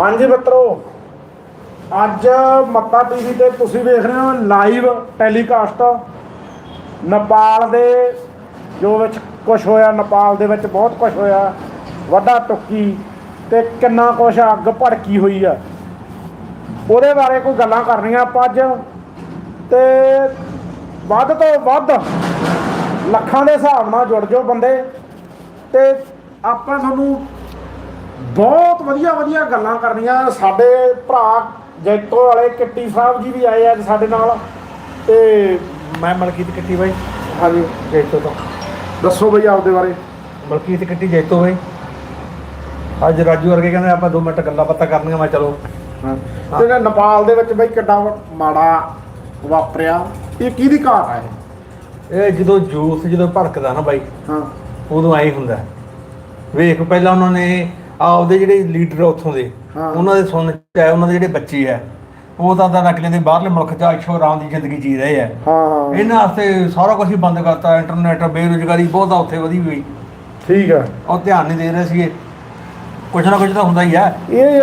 ਹਾਂਜੀ ਮਿੱਤਰੋ, ਅੱਜ ਮੱਤਾ ਟੀਵੀ ਤੇ ਤੁਸੀਂ ਵੇਖ ਰਹੇ ਹੋ ਲਾਈਵ ਟੈਲੀਕਾਸਟ ਨੇਪਾਲ ਦੇ, ਜੋ ਵਿੱਚ ਕੁਝ ਹੋਇਆ, ਨੇਪਾਲ ਦੇ ਵਿੱਚ ਬਹੁਤ ਕੁਝ ਹੋਇਆ, ਵੱਡਾ ਟੁੱਕੀ ਤੇ ਕਿੰਨਾ ਕੁਝ ਅੱਗ ਭੜਕੀ ਹੋਈ ਆ। ਉਹਦੇ ਬਾਰੇ ਕੋਈ ਗੱਲਾਂ ਕਰਨੀਆਂ ਆਪਾਂ ਅੱਜ, ਤੇ ਵੱਧ ਤੋਂ ਵੱਧ ਲੱਖਾਂ ਦੇ ਹਿਸਾਬ ਨਾਲ ਜੁੜ ਜਾਓ ਬੰਦੇ, ਤੇ ਆਪਾਂ ਤੁਹਾਨੂੰ ਬਹੁਤ ਵਧੀਆ ਵਧੀਆ ਗੱਲਾਂ ਕਰਨੀਆਂ। ਸਾਡੇ ਭਰਾ ਜੈਤੋ ਵਾਲੇ ਕਿੱਟੀ ਸਾਹਿਬ ਜੀ ਵੀ ਆਏ ਅੱਜ ਸਾਡੇ ਨਾਲ। ਤੇ ਮੈਂ ਮਲਕੀਤ ਕੱਟੀ ਬਾਈ। ਹਾਂਜੀ। ਜੈਤੋ ਤੋਂ। ਦੱਸੋ ਬਈ ਆਪਦੇ ਬਾਰੇ। ਮਲਕੀਤ ਕੱਟੀ ਜੈਤੋ ਬਾਈ। ਅੱਜ ਰਾਜੂ ਵਰਗੇ ਕਹਿੰਦੇ ਆਪਾਂ 2 ਮਿੰਟ ਗੱਲਾਂ ਬਾਤਾਂ ਕਰਨੀਆਂ ਮੈਂ ਚਲੋ। ਤੇ ਨਾ ਨੇਪਾਲ ਦੇ ਵਿੱਚ ਬਈ ਕਿੱਡਾ ਮਾੜਾ ਵਾਪਰਿਆ। ਇਹ ਕਿਹਦੀ ਘਾਟ ਆ ਇਹ? ਇਹ ਜਦੋਂ ਜੂਸ ਜਦੋਂ ਭੜਕਦਾ ਨਾ ਬਾਈ ਹਾਂ। ਉਦੋਂ ਐਂ ਹੁੰਦਾ। ਵੇਖ ਪਹਿਲਾਂ ਉਹਨਾਂ ਨੇ ਆਪਦੇ ਜਿਹੜੇ ਲੀਡਰ ਉੱਥੋਂ ਦੇ ਹਾਂ। ਉਹਨਾਂ ਦੇ ਸੁਣਨ ਚ ਆਇਆ ਉਹਨਾਂ ਦੇ ਜਿਹੜੇ ਬੱਚੇ ਆ ਉਹ ਤਾਂ ਤਾਂ ਰੱਖ ਲੈਂਦੇ ਬਾਹਰਲੇ ਮੁਲਕ ਚ ਆਸ਼ੋ ਆਰਾਮ ਦੀ ਜ਼ਿੰਦਗੀ ਜੀ ਰਹੇ ਆ। ਹਾਂ ਹਾਂ। ਇਹਨਾਂ ਵਾਸਤੇ ਸਾਰਾ ਕੁਝ ਹੀ ਬੰਦ ਕਰਤਾ ਇੰਟਰਨੈਟ ਬੇਰੁਜ਼ਗਾਰੀ ਬਹੁਤ ਆ ਉੱਥੇ ਵਧੀ ਹੋਈ। ਠੀਕ ਆ। ਉਹ ਧਿਆਨ ਨਹੀਂ ਦੇ ਰਹੇ ਸੀਗੇ। ਕੁਛ ਨਾ ਕੁਛ ਤਾਂ ਹੁੰਦਾ ਹੀ ਆ। ਇਹ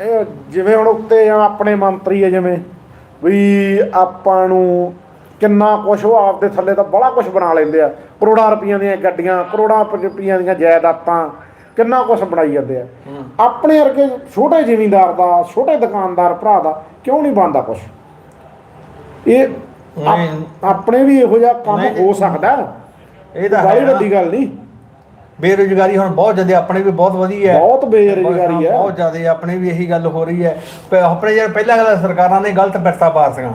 ਇਹ ਜਿਵੇਂ ਹੁਣ ਉੱਤੇ ਆ ਆਪਣੇ ਮੰਤਰੀ ਆ ਜਿਵੇਂ ਵੀ ਆਪਾਂ ਨੂੰ ਕਿੰਨਾ ਕੁਛ ਉਹ ਆਪਦੇ ਥੱਲੇ ਤਾਂ ਬੜਾ ਕੁਛ ਬਣਾ ਲੈਂਦੇ ਆ। ਕਰੋੜਾਂ ਰੁਪਈਆਂ ਦੀਆਂ ਗੱਡੀਆਂ ਕਰੋੜਾਂ ਪ- ਰੁਪਈਆਂ ਦੀਆਂ ਜਾਇਦਾਦਾਂ ਕਿੰਨਾ ਕੁਛ ਬਣਾਈ ਜਾਂਦੇ ਆ। ਆਪਣੇ ਵਰਗੇ ਛੋਟੇ ਜ਼ਿਮੀਂਦਾਰ ਦਾ ਛੋਟੇ ਦੁਕਾਨਦਾਰ ਭਰਾ ਦਾ ਕਿਉਂ ਨਹੀਂ ਬਣਦਾ ਕੁਛ? ਇਹ। ਆਪਣੇ ਵੀ ਇਹੋ ਜਿਹਾ ਕੰਮ। ਹੋ ਸਕਦਾ। ਇਹ ਤਾਂ ਬੜੀ। ਵੱਡੀ ਗੱਲ ਨਹੀਂ। ਬੇਰੁਜ਼ਗਾਰੀ ਹੁਣ ਬਹੁਤ ਜ਼ਿਆਦਾ ਆਪਣੇ ਵੀ ਬਹੁਤ ਵਧੀ ਹੈ। ਬਹੁਤ ਬੇਰੁਜ਼ਗਾਰੀ ਹੈ ਬਹੁਤ ਜ਼ਿਆਦਾ ਆਪਣੇ ਵੀ ਇਹੀ ਗੱਲ ਹੋ ਰਹੀ ਹੈ। ਆਪਣੇ ਯਾਰ ਪਹਿਲਾਂ ਗੱਲ ਸਰਕਾਰਾਂ ਨੇ ਗਲਤ ਪੈਸਾ ਪਾਸੀਆਂ।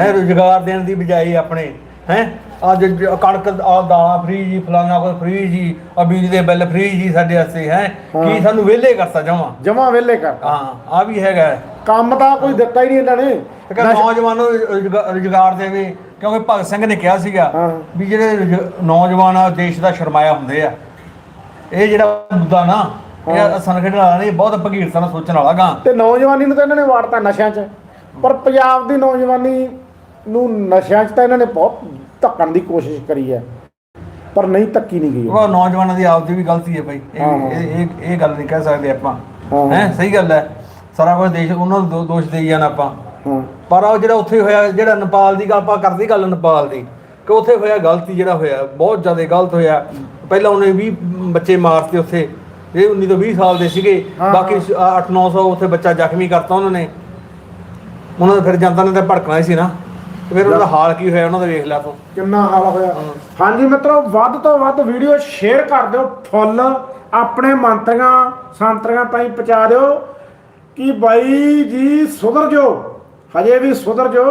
ਹੈ ਰੁਜ਼ਗਾਰ ਦੇਣ ਦੀ ਬਜਾਏ ਆਪਣੇ ਹੈ? ਅੱਜ ਜ- ਕਣਕ ਆ ਦਾਲਾਂ ਫ੍ਰੀ ਜੀ ਫਲਾਣਾ ਕੋਈ ਫ੍ਰੀ ਜੀ ਆ ਬਿਜਲੀ ਦੇ ਬਿੱਲ ਫ੍ਰੀ ਜੀ ਸਾਡੇ ਵਾਸਤੇ ਹੈ। ਕੀ ਸਾਨੂੰ ਵਿਹਲੇ ਕਰਤਾ ਜਮਾ? ਜਮਾ ਵੇਲੇ ਕਰ ਹਾਂ ਆ ਵੀ ਹੈਗਾ। ਹੈ। ਕੰਮ ਤਾਂ ਕੋਈ ਦਿੱਤਾ ਹੀ ਨਹੀਂ ਇਹਨਾਂ ਨੇ। ਤੇ ਕਹਿੰਦਾ ਨੌਜਵਾਨਾਂ ਨੂੰ ਰੁਜ਼ਗਾ- ਰੁਜ਼ਗਾਰ ਦੇਵੇ ਕਿਉਂਕਿ ਭਗਤ ਸਿੰਘ ਨੇ ਕਿਹਾ ਸੀਗਾ ਹਾਂ। ਵੀ ਜਿਹੜੇ ਰੁਜ਼- ਨੌਜਵਾਨ ਆ ਦੇਸ਼ ਦਾ ਸ਼ਰਮਾਇਆ ਹੁੰਦੇ ਆ। ਇਹ ਜਿਹੜਾ ਮੁੱਦਾ ਨਾ ਇਹ ਸਨਖੇਡ ਵਾਲਾ ਨਹੀਂ ਬਹੁਤ ਭਗੀਰਤਾ ਨਾਲ ਸੋਚਣ ਵਾਲਾ ਗਾ। ਤੇ ਨੌਜਵਾਨੀ ਨੂੰ ਤਾਂ ਇਹਨਾਂ ਨੇ ਵਾੜਤਾ ਨਸ਼ਿਆਂ 'ਚ। ਪਰ ਪੰਜਾਬ ਦੀ ਨੌਜਵਾਨੀ ਨੂੰ ਨਸ਼ਿਆਂ 'ਚ ਤਾਂ ਇਹਨਾਂ ਨੇ ਬਹੁਤ ਧੱਕਣ ਦੀ ਕੋਸ਼ਿਸ਼ ਕਰੀ ਹੈ ਪਰ ਨਹੀਂ ਧੱਕੀ ਨਹੀਂ ਗਈ ਉਹ। ਨੌਜਵਾਨਾਂ ਦੀ ਆਪਦੀ ਵੀ ਗਲਤੀ ਹੈ ਭਾਈ। ਇਹ ਇਹ ਇਹ- ਗੱਲ ਨਹੀਂ ਕਹਿ ਸਕਦੇ ਆਪਾਂ। ਹਾਂ। ਸਹੀ ਗੱਲ ਹੈ। ਸਾਰਾ ਕੁਝ ਦੇਸ਼ ਉਹਨਾਂ ਨੂੰ ਦੋਸ਼ ਦੇਈ ਜਾਣਾ ਆਪਾਂ। ਪਰ ਉਹ ਜਿਹੜਾ ਉੱਥੇ ਹੋਇਆ ਜਿਹੜਾ ਨੇਪਾਲ ਦੀ ਗੱਲ ਆਪਾਂ ਕਰਦੇ ਗੱਲ ਨੇਪਾਲ ਦੀ ਕਿ ਉੱਥੇ ਹੋਇਆ ਗਲਤੀ ਜਿਹੜਾ ਹੋਇਆ ਬਹੁਤ ਜ਼ਿਆਦਾ ਗਲਤ ਹੋਇਆ। ਪਹਿਲਾਂ ਉਹਨੇ 20 ਬੱਚੇ ਮਾਰਤੇ ਉੱਥੇ। ਇਹ 19 ਤੋਂ 20 ਸਾਲ ਦੇ ਸੀਗੇ। ਬਾਕੀ 8-900 ਉੱਥੇ ਬੱਚਾ ਜ਼ਖਮੀ ਕਰਤਾ ਉਹਨਾਂ ਨੇ। ਉਹਨਾਂ ਦੇ ਫਿਰ ਜਨਤਾ ਨੇ ਤਾਂ ਭੜਕਣਾ ਹੀ ਸੀ ਨਾ। ਤੇ ਫਿਰ ਉਹਨਾਂ ਦਾ ਹਾਲ ਕੀ ਹੋਇਆ ਉਹਨਾਂ ਦਾ ਵੇਖ ਲਿਆ ਤੂੰ। ਕਿੰਨਾ ਹਾਲ ਹੋਇਆ। ਹਾਂਜੀ ਮਿੱਤਰੋ ਵੱਧ ਤੋਂ ਵੱਧ ਵੀਡੀਓ ਸ਼ੇਅਰ ਕਰ ਦਿਓ ਫੁੱਲ ਆਪਣੇ ਮੰਤਰੀਆਂ ਸੰਤਰੀਆਂ ਤਾਈਂ ਪਹੁੰਚਾ ਦਿਓ ਕਿ ਬਾਈ ਜੀ ਸੁਧਰ ਜੋ ਹਜੇ ਵੀ ਸੁਧਰ ਜੋ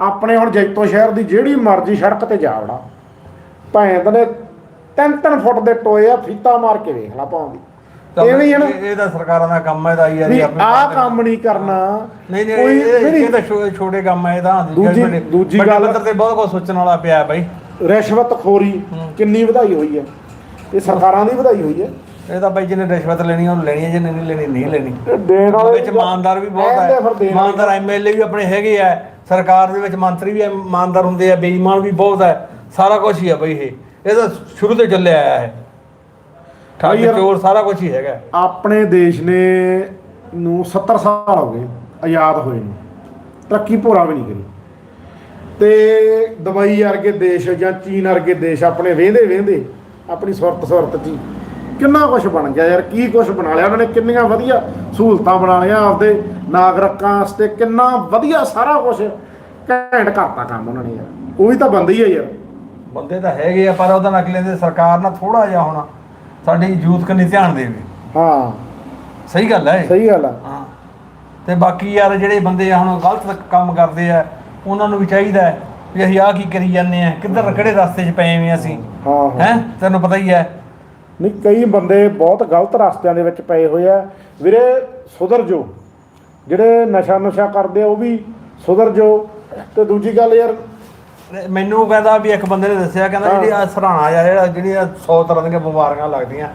ਆਪਣੇ ਹੁਣ ਜੈਤੋ ਸ਼ਹਿਰ ਦੀ ਜਿਹੜੀ ਮਰਜ਼ੀ ਸੜਕ ਤੇ ਜਾ ਵੜਾ। ਭੈਣ ਨੇ ਤਿੰਨ ਤਿੰਨ ਫੁੱਟ ਦੇ ਟੋਏ ਆ ਫੀਤਾ ਮਾਰ ਕੇ ਵੇਖ ਲਾ ਪਾਉਂਦੀ ਇਹ ਵੀ ਹੈ ਨਾ? ਇਹ ਇਹ ਤਾਂ ਸਰਕਾਰਾਂ ਦਾ ਕੰਮ ਹੈ ਦਾ ਹੀ ਵੀ ਆਹ ਕੰਮ ਨਹੀਂ ਕਰਨਾ। ਨਹੀਂ ਨਹੀਂ ਕੋਈ ਇਹ- ਇਹ ਇਹ ਤਾਂ ਛੋ- ਛੋਟੇ ਕੰਮ ਹੈ ਇਹਦਾ ਦੂਜੀ- ਦੂਜੀ ਗੱਲ- ਪੱਧਰ ਤੇ ਬਹੁਤ ਕੁਝ ਸੋਚਣ ਵਾਲਾ ਪਿਆ ਹੈ ਬਾਈ। ਰਿਸ਼ਵਤਖੋਰੀ ਕਿੰਨੀ ਵਧਾਈ ਹੋਈ ਹੈ। ਇਹ ਸਰਕਾਰਾਂ ਦੀ ਵਧਾਈ ਹੋਈ ਹੈ। ਇਹ ਤਾਂ ਬਾਈ ਜਿਹਨੇ ਰਿਸ਼ਵਤ ਲੈਣੀ ਉਹਨੂੰ ਲੈਣੀ ਹੈ ਜਿਹਨੇ ਨਹੀਂ ਲੈਣੀ ਨਹੀਂ ਲੈਣੀ। ਇਹ ਦੇਣ ਉਹਦੇ ਵਾਲੇ ਵਿੱਚ ਇਮਾਨਦਾਰ ਵੀ ਬਹੁਤ ਹੈ। ਫਿਰ ਦੇਣ ਵਾਲੇ- ਇਮਾਨਦਾਰ ਐਮਐਲਏ ਵੀ ਆਪਣੇ ਹੈਗੇ ਆ। ਸਰਕਾਰ ਦੇ ਵਿੱਚ ਮੰਤਰੀ ਵੀ ਇਮਾਨਦਾਰ ਹੁੰਦੇ ਆ ਬੇਈਮਾਨ ਵੀ ਬਹੁਤ ਹੈ। ਸਾਰਾ ਕੁਝ ਹੀ ਹੈ ਬਈ ਇਹ। ਇਹ ਤਾਂ ਸ਼ੁਰੂ ਤੋਂ ਚੱਲਿਆ ਆਇਆ ਹੈ। ਠੱਗ ਯਾਰ- ਚੋਰ ਸਾਰਾ ਕੁਝ ਹੀ ਹੈਗਾ। ਆਪਣੇ ਦੇਸ਼ ਨੇ ਨੂੰ 70 ਸਾਲ ਹੋ ਗਏ ਆਜ਼ਾਦ ਹੋਏ ਨੂੰ। ਤਰੱਕੀ ਭੋਰਾ ਵੀ ਨਹੀਂ ਕਰੀ। ਤੇ ਦੁਬਈ ਵਰਗੇ ਦੇਸ਼ ਜਾਂ ਚੀਨ ਵਰਗੇ ਦੇਸ਼ ਆਪਣੇ ਵੇਂਦੇ ਵੇਂਦੇ ਆਪਣੀ ਸੁਰਤ ਸੁਰਤ ਚ ਹੀ ਕਿੰਨਾ ਕੁਝ ਬਣ ਗਿਆ ਯਾਰ ਕੀ ਕੁਝ ਬਣਾ ਲਿਆ? ਉਹਨਾਂ ਨੇ ਕਿੰਨੀਆਂ ਵਧੀਆ ਸਹੂਲਤਾਂ ਬਣਾ ਲਿਆ ਆਪਦੇ ਨਾਗਰਿਕਾਂ ਵਾਸਤੇ ਕਿੰਨਾ ਵਧੀਆ ਸਾਰਾ ਕੁਝ ਘੈਂਟ ਕਰਤਾ ਕੰਮ ਉਹਨਾਂ ਨੇ ਯਾਰ। ਉਹ ਵੀ ਤਾਂ ਬੰਦੇ ਹੀ ਆ ਯਾਰ। ਬੰਦੇ ਤਾਂ ਹੈਗੇ ਆ ਪਰ ਉਹਦਾ ਨਕਲੇ ਦੇ ਸਰਕਾਰ ਨਾਲ ਥੋੜਾ ਜਿਹਾ ਹੁਣ। ਸਾਡੀ ਯੂਥ ਕੰਨੀ ਧਿਆਨ ਦੇਵੇ। ਹਾਂ। ਸਹੀ ਗੱਲ ਹੈ ਇਹ। ਸਹੀ ਗੱਲ ਆ। ਹਾਂ। ਤੇ ਬਾਕੀ ਯਾਰ ਜਿਹੜੇ ਬੰਦੇ ਆ ਹੁਣ ਗਲਤ ਕੰਮ ਕਰਦੇ ਆ ਉਹਨਾਂ ਨੂੰ ਵੀ ਚਾਹੀਦਾ ਹੈ ਵੀ ਅਸੀਂ ਆਹ ਕੀ ਕਰੀ ਜਾਂਦੇ ਆ ਕਿੱਧਰ ਕਿਹੜੇ ਰਸਤੇ 'ਚ ਪਏ ਹੋਏ ਅਸੀਂ। ਹਾਂ ਹਾਂ। ਹੈ? ਤੈਨੂੰ ਪਤਾ ਹੀ ਹੈ। ਨਹੀਂ ਕਈ ਬੰਦੇ ਬਹੁਤ ਗਲਤ ਰਸਤਿਆਂ ਦੇ ਵਿੱਚ ਪਏ ਹੋਏ ਆ। ਵੀਰੇ ਸੁਧਰ ਜੋ। ਜਿਹੜੇ ਨਸ਼ਾ ਨੁਸ਼ਾ ਕਰਦੇ ਆ ਉਹ ਵੀ ਸੁਧਰ ਜੋ। ਤੇ ਦੂਜੀ ਗੱਲ ਯਾਰ ਮੈਨੂੰ ਕਹਿੰਦਾ ਵੀ ਇੱਕ ਬੰਦੇ ਨੇ ਦੱਸਿਆ ਕਹਿੰਦਾ। ਜਿਹੜੀ ਆ ਸਰਾਣਾ ਜਾਂ ਜਿਹੜਾ ਜਿਹੜੀਆਂ 100 ਤਰ੍ਹਾਂ ਦੀਆਂ ਬਿਮਾਰੀਆਂ ਲੱਗਦੀਆਂ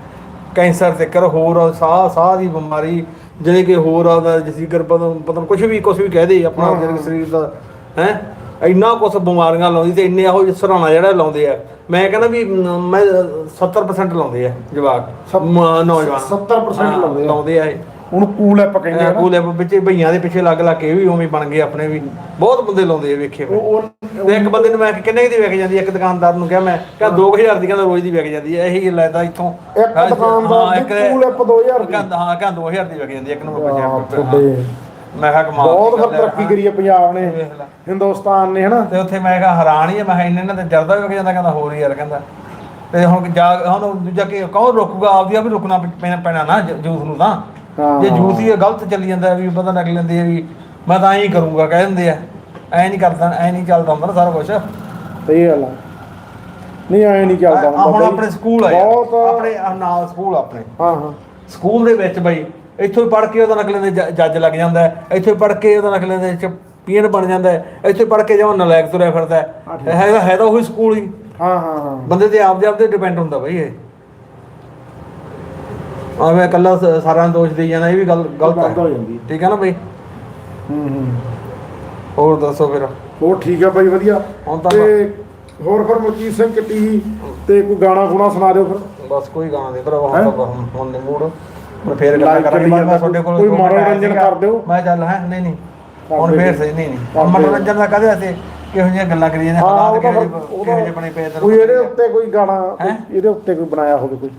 ਕੈਂਸਰ ਤੇ ਕਰ ਹੋਰ ਸਾਹ ਸਾਹ ਦੀ ਬਿਮਾਰੀ ਜਿਹੜੇ ਕਿ ਹੋਰ ਆਦਾ ਜਸੀਕਰ ਪਤਾ ਪਤਾ ਕੁਝ ਵੀ ਕੁਝ ਵੀ ਕਹਿ ਦੇ ਆਪਣਾ ਜਿਹੜੇ। ਸਰੀਰ ਦਾ ਹੈ ਇੰਨਾ ਕੁਝ ਬਿਮਾਰੀਆਂ ਲਾਉਂਦੀ ਤੇ ਇੰਨੇ ਇਹੋ ਸਰਾਣਾ ਜਿਹੜਾ ਲਾਉਂਦੇ ਆ ਮੈਂ ਕਹਿੰਦਾ ਵੀ ਮ, ਮੈਂ 70% ਲਾਉਂਦੇ ਆ ਜਵਾਕ ਨੌਜਵਾਨ 70% ਹਾਂ, ਲਾਉਂਦੇ ਆ। ਲਾਉਂਦੇ ਆ ਇਹ ਉਹਨੂੰ ਕੂਲ ਐਪ ਕਹਿੰਦੇ ਆ ਨਾ। ਕੂਲੇ ਵਿੱਚ ਭਈਆਂ ਦੇ ਪਿੱਛੇ ਲੱਗ ਲੱਗ ਕੇ ਇਹ ਵੀ ਉਵੇਂ ਬਣ ਗਏ ਆਪਣੇ ਵੀ ਬਹੁਤ ਬੰਦੇ ਲਾਉਂਦੇ ਆ ਵੇਖੇ ਮੈਂ। ਉਹ ਤੇ ਇੱਕ ਬੰਦੇ ਨੂੰ ਮੈਂ ਕਿਹਾ, ਕਿੰਨੇ ਕੁ ਦੀ ਵਿਕ ਜਾਂਦੀ ਹੈ? ਇੱਕ ਦੁਕਾਨਦਾਰ ਨੂੰ ਕਿਹਾ ਮੈਂ ਕਿਹਾ 2000 ਦੀ ਕਹਿੰਦਾ ਰੋਜ਼ ਦੀ ਵਿਕ ਜਾਂਦੀ ਹੈ ਇਹੀ ਲੈਦਾ ਇੱਥੋਂ ਇੱਕ ਹਾਂ, ਦੁਕਾਨਦਾਰ ਹਾਂ, ਦੀ ਇੱਕ- ਕੂਲ ਐਪ 2000 ਦੀ ਕਹਿੰਦਾ ਹਾਂ ਕਹਿੰਦਾ 2000 ਦੀ ਵਿਕ ਜਾਂਦੀ ਹੈ, ਇੱਕ ਨੂੰ ਮੈਂ ਆਹ, ਪੁੱਛਿਆ ਤੁਹਾਡੇ ਮੈਂ ਕਿਹਾ ਕਮਾਲ ਬਹੁਤ ਦੀ ਫਿਰ ਗੱਲ ਹੈ। ਤਰੱਕੀ ਕਰੀ ਹੈ ਪੰਜਾਬ ਨੇ ਵੇਖ ਲੈ। ਹਿੰਦੁਸਤਾਨ ਨੇ ਹਨਾ ਤੇ ਉੱਥੇ ਮੈਂ ਕਿਹਾ ਹੈਰਾਨ ਹੀ ਆ ਮੈਂ ਕਿਹਾ ਇੰਨੇ ਨਾਲ ਤੇ ਜਰਦਾ ਵੀ ਵਿਕ ਜਾਂਦਾ ਕਹਿੰਦਾ ਹੋਰ ਯਾਰ ਕਹਿੰਦਾ ਤੇ ਹੁਣ ਜਾ ਹੁਣ ਦੂਜਾ ਕਿ ਕੌਣ ਰੋਕੂਗਾ ਆਪਦੀ ਆ ਵੀ ਰੁਕਣਾ ਪੈਣਾ ਪੈਣਾ ਨਾ ਜ- ਜੂਸ ਨੂੰ ਤਾਂ ਜੇ। ਜੂਸ ਹੀ ਗਲਤ ਚੱਲੀ ਜਾਂਦਾ ਵੀ ਪਤਾ ਲੱਗ ਲੈਂਦੇ ਆ ਵੀ ਮੈਂ ਤਾਂ ਐਂ ਹੀ ਕਰੂੰਗਾ ਕਹਿ ਦਿੰਦੇ ਆ। ਐ ਨਹੀਂ ਕਰਦਾ ਐ ਨਹੀਂ ਚੱਲਦਾ ਹੁੰਦਾ ਨਾ ਸਾਰਾ ਕੁਝ ਸਹੀ ਗੱਲ ਆ। ਨਹੀਂ ਐ ਨਹੀਂ ਚੱਲਦਾ ਆ ਹੁਣ। ਆਪਣੇ ਸਕੂਲ ਆ। ਬਹੁਤ ਆਪਣੇ ਨਾਲ ਸਕੂਲ ਆਪਣੇ। ਹਾਂ ਹਾਂ। ਸਕੂਲ ਦੇ ਵਿੱਚ ਬਈ ਇੱਥੋਂ ਹੀ ਪੜ ਕੇ ਉਹਦਾ ਨਕਲੇ ਦੇ ਜੱਜ ਲੱਗ ਜਾਂਦਾ ਇੱਥੋਂ ਹੀ ਪੜ ਕੇ ਉਹਦਾ ਨਕਲੇ ਦੇ ਚ ਪੀਐਨ ਬਣ ਜਾਂਦਾ ਇੱਥੇ ਪੜ ਕੇ ਜਿਵੇਂ ਨਲਾਇਕ ਤੁਰਿਆ ਫਿਰਦਾ ਹਾਂ। ਹੈ ਤਾਂ ਉਹੀ ਸਕੂਲ ਹੀ। ਹਾਂ ਹਾਂ ਹਾਂ। ਬੰਦੇ ਤੇ ਆਪਦੇ ਆਪ ਤੇ ਡਿਪੈਂਡ ਹੁੰਦਾ ਬਈ ਇਹ। ਆਵੇਂ ਇਕੱਲਾ ਸ- ਸਾਰਿਆਂ ਨੂੰ ਦੋਸ਼ ਦੇਈ ਜਾਣਾ ਇਹ ਵੀ ਗੱਲ ਗਲਤ ਹੋ ਹੈ ਜਾਂਦੀ ਹੈ। ਠੀਕ ਹੈ ਨਾ ਬਈ ਹੂੰ ਹੂੰ ਹੋਰ ਦੱਸੋ ਫਿਰ ਹੋਰ ਠੀਕ ਆ ਬਾਈ ਵਧੀਆ ਹੁਣ ਤਾਂ ਤੇ ਹੋਰ ਫਿਰ ਮਲਕੀਤ ਸਿੰਘ ਕੱਟੀ ਤੇ ਕੋਈ ਗਾਣਾ ਗੁਣਾ ਸੁਣਾ ਦਿਓ ਫਿਰ ਬਸ ਕੋਈ ਗਾਣਾ ਦੇ ਭਰਾ ਹੈਂ? ਹੁਣ ਤਾਂ ਹੁਣ ਹੁਣ ਦੇ ਮੂਡ ਹੁਣ ਫੇਰ ਗੱਲਾਂ Live ਕਰਾਂਗੇ ਚੱਲੀ ਮੈਂ ਜਾਂਦਾ, ਤੁਹਾਡੇ ਕੋਲ ਕੋਈ ਦੋ ਮਿੰਟ ਆਇਆ ਮਨੋਰੰਜਨ ਸੀਗਾ। ਕਰ ਦਿਓ। ਮੈਂ ਚੱਲ ਹੈ ਨਹੀਂ ਨਹੀਂ ਹੁਣ। ਫੇਰ ਸਹੀ ਨਹੀਂ ਨਹੀਂ ਕਰ ਦਿਓ। ਮਨੋਰੰਜਨ ਦਾ ਕਹਦੇ ਅਸੀਂ ਕਿਹੋ ਜਿਹੀਆਂ ਗੱਲਾਂ ਕਰੀ ਜਾਂਦੇ ਹਾਂ ਹਾਲਾਤ ਉਹ ਤਾਂ ਕਿਹੋ ਫਿਰ- ਜਿਹੇ ਉਹ ਕਿਹੋ ਤਾਂ ਜਿਹੇ ਬਣੇ ਪਏ ਤੈਨੂੰ ਕੋਈ ਇਹਦੇ ਉੱਤੇ ਕੋਈ ਗਾਣਾ ਕੋਈ? ਇਹਦੇ ਉੱਤੇ ਕੋਈ ਬਣਾਇਆ ਹੋਵੇ ਕੋਈ।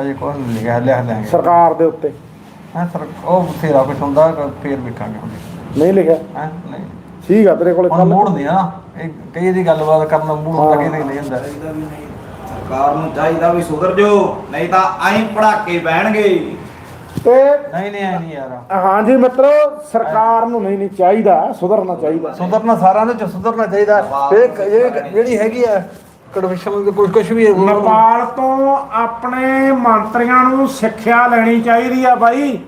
ਹਜੇ ਕੋਈ ਨਹੀਂ ਲਿਖਿਆ ਲਿਆ ਲਿਆਂਗੇ ਸਰਕਾਰ ਦੇ ਉੱਤੇ। ਹਾਂ ਸਰ ਉਹ ਬਥੇਰਾ ਕੁਝ ਹੁੰਦਾ ਫੇਰ ਵੇਖਾਂਗੇ ਹੁਣ। ਨਹੀਂ ਲਿਖਿਆ? ਹੈ ਨਹੀਂ। ਠੀਕ ਆ ਤੇਰੇ ਕੋਲੇ ਹੁਣ ਕੱਲ ਨਹੀਂ ਆ ਇਹ ਕਈ ਦੀ ਗੱਲਬਾਤ ਕਰਨ ਦਾ ਮੂਡ ਹੁੰਦਾ ਕਿ ਨਹੀਂ ਹੁੰਦਾ। ਚਾਹੀਦਾ ਵੀ ਨਹੀਂ ਸਰਕਾਰ ਨੂੰ ਚਾਹੀਦਾ ਵੀ ਸੁਧਰ ਜੋ ਨਹੀਂ ਤਾਂ ਐਂ ਪੜਾਕੇ ਬਹਿਣਗੇ। ਤੇ ਨਹੀਂ ਨਹੀਂ ਐ ਨਹੀਂ ਯਾਰ। ਹਾਂਜੀ ਮਿੱਤਰੋ ਸਰਕਾਰ ਨੂੰ ਨਹੀਂ ਨਹੀਂ ਚਾਹੀਦਾ ਸੁਧਰਨਾ ਚਾਹੀਦਾ। ਸੁਧਰਨਾ ਸਾਰਿਆਂ ਨੂੰ ਸੁਧਰਨਾ ਚਾਹੀਦਾ। ਇਹ ਇਹ ਜਿਹੜੀ ਹੈਗੀ ਆ ਕਡਵਿਸ਼ਨ ਦੇ ਕੁਝ ਕੁਝ ਵੀ ਨੇਪਾਲ ਤੋਂ ਆਪਣੇ ਮੰਤਰੀਆਂ ਨੂੰ ਸਿੱਖਿਆ ਲੈਣੀ ਚਾਹੀਦੀ ਆ ਬਾਈ।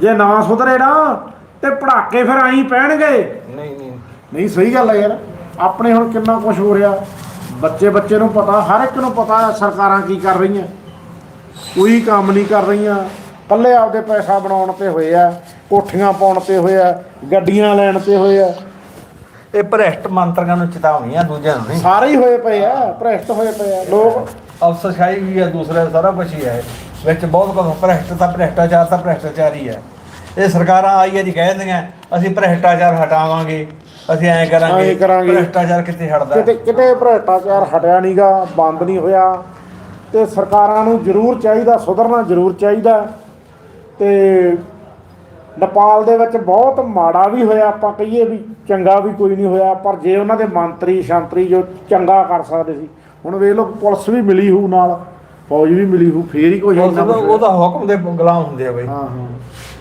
ਜੇ ਨਾ ਸੁਧਰੇ ਨਾ ਤੇ ਪੜਾਕੇ ਫਿਰ ਆਈ ਪੈਣਗੇ। ਨਹੀਂ ਨਹੀਂ। ਨਹੀਂ ਸਹੀ ਗੱਲ ਹੈ ਯਾਰ। ਆਪਣੇ ਹੁਣ ਕਿੰਨਾ ਕੁਝ ਹੋ ਰਿਹਾ। ਬੱਚੇ ਬੱਚੇ ਨੂੰ ਪਤਾ ਹਰ ਇੱਕ ਨੂੰ ਪਤਾ ਹੈ ਸਰਕਾਰਾਂ ਕੀ ਕਰ ਰਹੀਆਂ। ਕੋਈ ਕੰਮ ਨਹੀਂ ਕਰ ਰਹੀਆਂ। ਕੱਲੇ ਆਪਦੇ ਪੈਸਾ ਬਣਾਉਣ ਤੇ ਹੋਏ ਆ ਕੋਠੀਆਂ ਪਾਉਣ ਤੇ ਹੋਏ ਆ ਗੱਡੀਆਂ ਲੈਣ ਤੇ ਹੋਏ ਆ। ਇਹ ਭ੍ਰਿਸ਼ਟ ਮੰਤਰੀਆਂ ਨੂੰ ਚੇਤਾਵਨੀ ਆ ਦੂਜਿਆਂ ਨੂੰ ਨਹੀਂ। ਸਾਰੇ ਹੀ ਹੋਏ ਪਏ ਆ ਭ੍ਰਿਸ਼ਟ ਹੋਏ ਪਏ ਆ। ਲੋਕ ਅਫਸਰਸ਼ਾਹੀ ਵੀ ਹੈ ਦੂਸਰਾ ਸਾਰਾ ਕੁਝ ਹੀ ਹੈ ਵਿੱਚ ਬਹੁਤ ਕੁਝ ਭ੍ਰਿਸ਼ਟ ਤਾਂ ਭ੍ਰਿਸ਼ਟਾਚਾਰ ਤਾਂ ਭ੍ਰਿਸ਼ਟਾਚਾਰ ਹੀ ਹੈ ਇਹ ਸਰਕਾਰਾਂ ਆਈਆਂ ਜੀ ਕਹਿ ਦਿੰਦੀਆਂ ਅਸੀਂ ਭ੍ਰਿਸ਼ਟਾਚਾਰ ਹਟਾਵਾਂਗੇ ਅਸੀਂ ਐਂ ਕਰਾਂਗੇ ਐਂ ਕਰਾਂਗੇ। ਭ੍ਰਿਸ਼ਟਾਚਾਰ ਕਿੱਥੇ ਹਟਦਾ? ਕਿਤੇ ਕਿਤੇ ਭ੍ਰਿਸ਼ਟਾਚਾਰ ਹਟਿਆ ਨਹੀਂਗਾ ਬੰਦ ਨਹੀਂ ਹੋਇਆ। ਤੇ ਸਰਕਾਰਾਂ ਨੂੰ ਜ਼ਰੂਰ ਚਾਹੀਦਾ ਸੁਧਰਨਾ ਜ਼ਰੂਰ ਚਾਹੀਦਾ। ਤੇ ਨੇਪਾਲ ਦੇ ਵਿੱਚ ਬਹੁਤ ਮਾੜਾ ਵੀ ਹੋਇਆ ਆਪਾਂ ਕਹੀਏ ਵੀ ਚੰਗਾ ਵੀ ਕੋਈ ਨਹੀਂ ਹੋਇਆ ਪਰ ਜੇ ਉਹਨਾਂ ਦੇ ਮੰਤਰੀ ਸ਼ੰਤਰੀ ਜੋ ਚੰਗਾ ਕਰ ਸਕਦੇ ਸੀ ਹੁਣ ਵੇਖ ਲਓ ਪੁਲਿਸ ਵੀ ਮਿਲੀ ਹੋਊ ਨਾਲ ਫੌਜ ਵੀ ਮਿਲੀ ਹੋਊ ਫੇਰ ਹੀ ਕੋਈ ਇੰਨਾ ਕੁਛ ਉਹ ਤਾਂ ਹੁਕਮ ਦੇ ਗੁਲਾਮ ਹੁੰਦੇ ਆ ਬਈ ਹਾਂ ਹਾਂ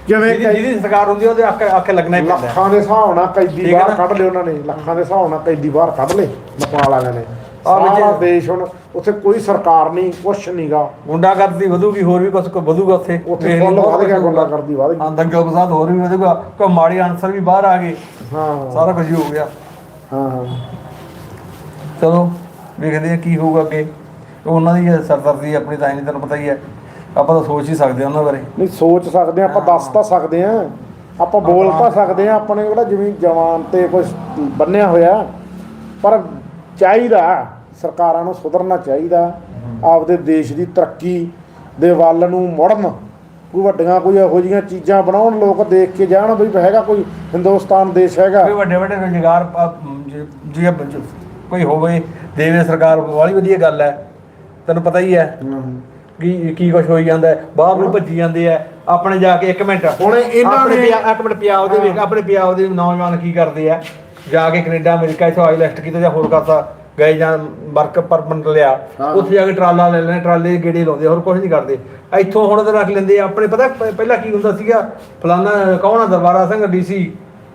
ਜਿਵੇਂ ਜਿਹਦੀ ਸਰਕਾਰ ਹੁੰਦੀ ਉਹਦੇ ਅੱਖ ਅੱਖ ਲੱਗਣਾ ਹੀ ਪੈਂਦਾ। ਲੱਖਾਂ ਦੇ ਹਿਸਾਬ ਨਾਲ ਕੈਦੀ ਬਾਹਰ? ਕੱਢ ਲਏ ਉਹਨਾਂ ਨੇ ਲੱਖਾਂ ਦੇ ਹਿਸਾਬ ਨਾਲ ਕੈਦੀ ਬਾਹਰ ਕੱਢ ਲਏ ਨੇਪਾਲ ਵਾਲਿਆਂ ਨੇ ਆਹ ਵਿੱਚ- ਦੇਸ਼ ਹੁਣ ਉੱਥੇ ਕੋਈ ਸਰਕਾਰ ਨਹੀਂ ਕੁਛ ਨਹੀਂਗਾ ਗੁੰਡਾਗਰਦੀ ਵਧੂਗੀ ਹੋਰ ਵੀ ਕੁਝ ਵਧੂਗਾ ਉੱਥੇ। ਉੱਥੇ ਫੁੱਲ ਵਧ ਗਿਆ ਗੁੰਡਾ। ਕਰਦੀ ਵਧ ਗਈ। ਹਾਂ ਦੰਗੇ ਫਸਾਦ ਹੋਰ ਵੀ ਵਧੂਗਾ ਕੋਈ ਮਾੜੀ ਅਨਸਰ ਵੀ ਬਾਹਰ ਆ ਗਏ ਹਾਂ। ਸਾਰਾ ਕੁਝ ਹੀ ਹੋ ਗਿਆ। ਹਾਂ। ਹਾਂ ਚਲੋ ਵੇਖਦੇ ਆ ਕੀ ਹੋਊਗਾ ਅੱਗੇ। ਉਹ ਉਹਨਾਂ ਦੀ ਸਰਦਰਦੀ ਆਪਣੀ ਤਾਂ ਹੈ ਨਹੀਂ ਤੈਨੂੰ ਪਤਾ ਹੀ ਹੈ। ਆਪਾਂ ਤਾਂ ਸੋਚ ਹੀ ਸਕਦੇ ਹਾਂ ਉਹਨਾਂ ਬਾਰੇ। ਨਹੀਂ ਸੋਚ ਸਕਦੇ ਆ ਆਪਾਂ ਦੱਸ ਤਾਂ ਸਕਦੇ ਆ ਆਪਾਂ ਬੋਲ ਤਾਂ ਸਕਦੇ ਆ ਆਪਣੇ ਕਿਹੜਾ ਜਿਵੇਂ ਜਵਾਨ ਤੇ ਕੁਝ ਬੰਨਿਆ ਹੋਇਆ। ਪਰ ਚਾਹੀਦਾ ਸਰਕਾਰਾਂ ਨੂੰ ਸੁਧਰਨਾ ਚਾਹੀਦਾ ਆਪਦੇ ਦੇਸ਼ ਦੀ ਤਰੱਕੀ ਦੇ ਵੱਲ ਨੂੰ ਮੁੜਨ। ਕੋਈ ਵੱਡੀਆਂ ਕੋਈ ਇਹੋ ਜਿਹੀਆਂ ਚੀਜ਼ਾਂ ਬਣਾਉਣ ਲੋਕ ਦੇਖ ਕੇ ਜਾਣ ਵੀ ਹੈਗਾ ਕੋਈ ਹਿੰਦੁਸਤਾਨ ਦੇਸ਼ ਹੈਗਾ। ਕੋਈ ਵੱਡੇ ਵੱਡੇ ਰੁਜ਼ਗਾਰ ਜ- ਕੋਈ ਹੋਵੇ ਦੇਵੇ ਸਰਕਾਰ ਵਾਲੀ ਵਧੀਆ ਗੱਲ ਹੈ। ਤੈਨੂੰ ਪਤਾ ਹੀ ਹੈ ਕੀ ਕੀ ਕੁਝ ਹੋਈ ਜਾਂਦਾ ਬਾਹਰ ਨੂੰ ਭੱਜੀ ਜਾਂਦੇ ਆ। ਆਪਣੇ ਜਾ ਕੇ 1 ਮਿੰਟ ਹੁਣ ਇਹਨਾਂ ਨੇ- ਪਿਆ- ਇੱਕ ਮਿੰਟ ਪੰਜਾਬ ਦੇ ਵੇਖ ਆਪਣੇ ਪੰਜਾਬ ਦੇ ਨੌਜਵਾਨ ਕੀ ਕਰਦੇ ਆ? ਜਾ ਕੇ ਕੈਨੇਡਾ ਅਮਰੀਕਾ ਇਥੋਂ ਆਈਲੈਸਟ ਕੀਤਾ ਜਾਂ ਹੋਰ ਕਰਤਾ ਗਏ ਜਾਂ ਵਰਕ ਪਰਮਿਟ ਲਿਆ। ਉੱਥੇ ਜਾ ਕੇ ਟਰਾਲਾ ਲੈ ਲੈਣੇ ਟਰਾਲੇ ਗੇੜੇ ਲਾਉਂਦੇ ਹੋਰ ਕੁਝ ਨਹੀਂ ਕਰਦੇ ਇੱਥੋਂ ਹੁਣ ਤੇ ਰੱਖ ਲੈਂਦੇ। ਆਪਣੇ ਪਤਾ ਪ- ਪਹਿਲਾਂ ਕੀ ਹੁੰਦਾ ਸੀਗਾ ਫਲਾਨਾ ਕੌਣ ਆ ਦਰਬਾਰਾ ਸਿੰਘ ਡੀਸੀ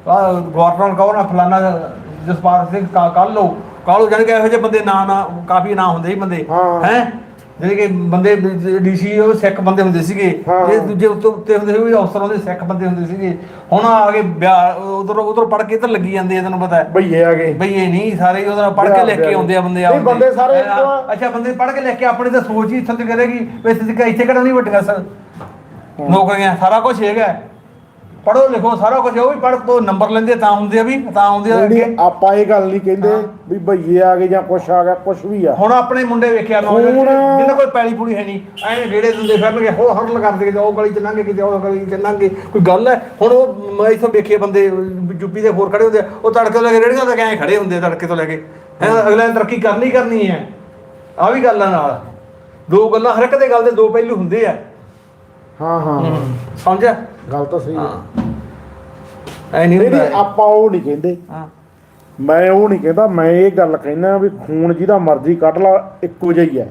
ਆ ਗਵਰਨਰ ਕੌਣ ਆ ਫਲਾਨਾ ਜਸਪਾਲ ਸਿੰਘ ਕੱਲ ਲੋ ਕਾਲੋ ਜਾਣ ਕੇ ਇਹੋ ਜਿਹੇ ਬੰਦੇ ਨਾਂ ਨਾ ਕਾਫੀ ਨਾਂ ਹੁੰਦੇ ਸੀ ਬੰਦੇ ਹਾਂ। ਹੈ ਜਿਹੜੇ ਕਿ ਬੰਦੇ ਡੀਸੀ ਉਹ ਸਿੱਖ ਬੰਦੇ ਹੁੰਦੇ ਸੀਗੇ। ਇਹ ਦੂਜੇ ਉੱਤੇ ਉੱਤੇ ਹੁੰਦੇ ਸੀ ਉਹ ਅਫਸਰ ਹੁੰਦੇ ਸਿੱਖ ਬੰਦੇ ਹੁੰਦੇ ਸੀਗੇ ਹੁਣ ਆ ਕੇ ਉਧਰ ਉਧਰ ਪੜ ਕੇ ਇੱਧਰ ਲੱਗੀ ਜਾਂਦੇ ਆ ਤੈਨੂੰ ਪਤਾ ਹੈ ਭਈਏ ਆ ਗਏ ਬਈ ਇਹ ਨਹੀਂ ਸਾਰੇ ਉਹਦਾ ਪੜ ਕੇ ਲਿਖ ਕੇ ਆਉਂਦੇ ਆ ਬੰਦੇ ਆਪਦੇ। ਬੰਦੇ ਸਾਰੇ ਆ। ਅੱਛਾ ਬੰਦੇ ਪੜ ਕੇ ਲਿਖ ਕੇ ਆਪਣੀ ਤਾਂ ਸੋਚ ਹੀ ਇੱਥੋਂ ਕਰੇਗੀ ਵੀ ਇੱਥੇ ਇੱਥੇ ਕਿਹੜਾ ਨਹੀਂ ਵੱਟਗਾ ਸਰ ਨੌਕਰੀਆਂ ਸਾਰਾ ਕੁਝ ਹੈਗਾ। ਪੜੋ ਲਿਖੋ ਸਾਰਾ ਕੁਝ ਉਹ ਵੀ ਪੜ੍ਹ ਕੋ ਨੰਬਰ ਲੈਂਦੇ ਤਾਂ ਹੁੰਦੇ ਆ ਵੀ ਤਾਂ ਆਉਂਦੇ ਆ ਜਿਹੜੀ ਅੱਗੇ। ਆਪਾਂ ਇਹ ਗੱਲ ਨਹੀਂ ਕਹਿੰਦੇ ਵੀ ਭਈਏ ਆ ਗਏ ਜਾਂ ਕੁਛ ਆ ਗਿਆ ਕੁਛ ਵੀ ਆ। ਹੁਣ ਆਪਣੇ ਮੁੰਡੇ ਵੇਖਿਆ ਨੌਜਵਾਨ ਹੁਣ- ਜਿਹਨਾਂ ਕੋਲ ਪੈਲੀ ਪੂਰੀ ਹੈ ਨਹੀਂ ਐਵੇਂ ਰੇੜੇ ਦਿੰਦੇ ਫਿਰਨਗੇ ਹੋ ਹਰਲ ਕਰਦੇ ਕਿਤੇ ਉਹ ਗਲੀ ਚ ਲੰਘੇ ਕਿਤੇ ਉਹ ਗਲੀ ਚ ਲੰਘੇ ਕੋਈ ਗੱਲ ਹੈ? ਹੁਣ ਉਹ ਮੈਂ ਇਥੋਂ ਵੇਖੇ ਬੰਦੇ ਯੂਪੀ ਦੇ ਹੋਰ ਖੜੇ ਹੁੰਦੇ ਆ, ਉਹ ਤੜਕੇ ਤੋਂ ਲੈ ਕੇ ਰੇੜੀਆਂ ਤੇ ਐਂ ਖੜੇ ਹੁੰਦੇ ਆ ਤੜਕੇ ਤੋਂ ਲੈ ਕੇ। ਹੈਂ, ਅਗਲੇ ਨੇ ਤਰੱਕੀ ਕਰਨੀ ਕਰਨੀ ਹੈ। ਆ ਵੀ ਗੱਲਾਂ ਨਾਲ। ਦੋ ਗੱਲਾਂ ਹਰ ਇੱਕ ਦੇ ਗੱਲ ਦੇ ਦੋ ਪਹਿਲੂ ਹੁੰਦੇ ਆ। ਹਾਂ। ਹਾਂ। ਸਮਝਿਆ? ਗੱਲ ਤਾਂ ਸਹੀ ਹੈ। ਐ ਨਹੀਂ ਨਹੀਂ ਹੁੰਦਾ। ਆਪਾਂ ਉਹ ਨਹੀਂ ਕਹਿੰਦੇ। ਹਾਂ। ਮੈਂ ਉਹ ਨਹੀਂ ਕਹਿੰਦਾ ਮੈਂ ਇਹ ਗੱਲ ਕਹਿਣਾ ਵੀ ਖੂਨ ਜਿਹਦਾ ਮਰਜ਼ੀ ਕੱਢ ਲਾ ਇੱਕੋ ਜਿਹਾ ਹੀ ਹੈ।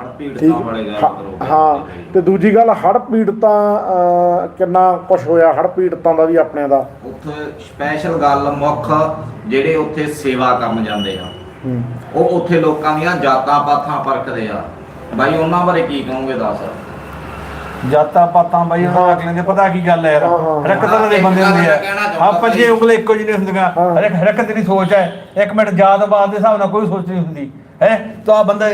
ਹੜ ਪੀੜਤਾਂ ਠੀਕ? ਵਾਲੇ ਗੱਲ ਹਾਂ- ਕਰੋ। ਹਾਂ। ਤੇ ਦੂਜੀ ਗੱਲ ਹੜ ਪੀੜਤਾਂ ਅਹ, ਕਿੰਨਾ ਕੁਛ ਹੋਇਆ ਹੜ ਪੀੜਤਾਂ ਦਾ ਵੀ ਆਪਣੇ ਦਾ? ਉੱਥੇ ਸਪੈਸ਼ਲ ਗੱਲ ਮੁੱਖ ਜਿਹੜੇ ਉੱਥੇ ਸੇਵਾ ਕਰਨ ਜਾਂਦੇ ਆ। ਹੂੰ। ਉਹ ਉੱਥੇ ਲੋਕਾਂ ਦੀਆਂ ਜਾਤਾਂ ਪਾਤਾਂ ਪਰਖਦੇ ਆ। ਬਾਈ ਉਹਨਾਂ ਬਾਰੇ ਕੀ ਕਹੋਗੇ ਦੱਸ? ਜਾਤਾਂ ਪਾਤਾਂ ਬਾਈ ਉਹਨਾਂ ਅਗਲੇ ਦੇ ਪਤਾ ਕੀ ਗੱਲ ਹੈ ਯਾਰ। ਹਾਂ, ਹਾਂ। ਹਰ ਇੱਕ ਤਰ੍ਹਾਂ ਦੇ ਬੰਦੇ ਹੁੰਦੇ ਆ। ਹਾਂ ਪੰਜੇ ਉਂਗਲੇ ਇੱਕੋ ਜਿਹੇ ਹੁੰਦੀਆਂ ਹਾਂ। ਹਰ ਇੱਕ ਹਰ ਇੱਕ ਦੀ ਸੋਚ ਹੈ। ਇੱਕ ਮਿੰਟ ਜਾਤਵਾਦ ਦੇ ਹਿਸਾਬ ਨਾਲ ਕੋਈ ਸੋਚ ਨਹੀਂ ਹੁੰਦੀ। ਹੈ? ਤਾਂ ਆ ਬੰਦਾ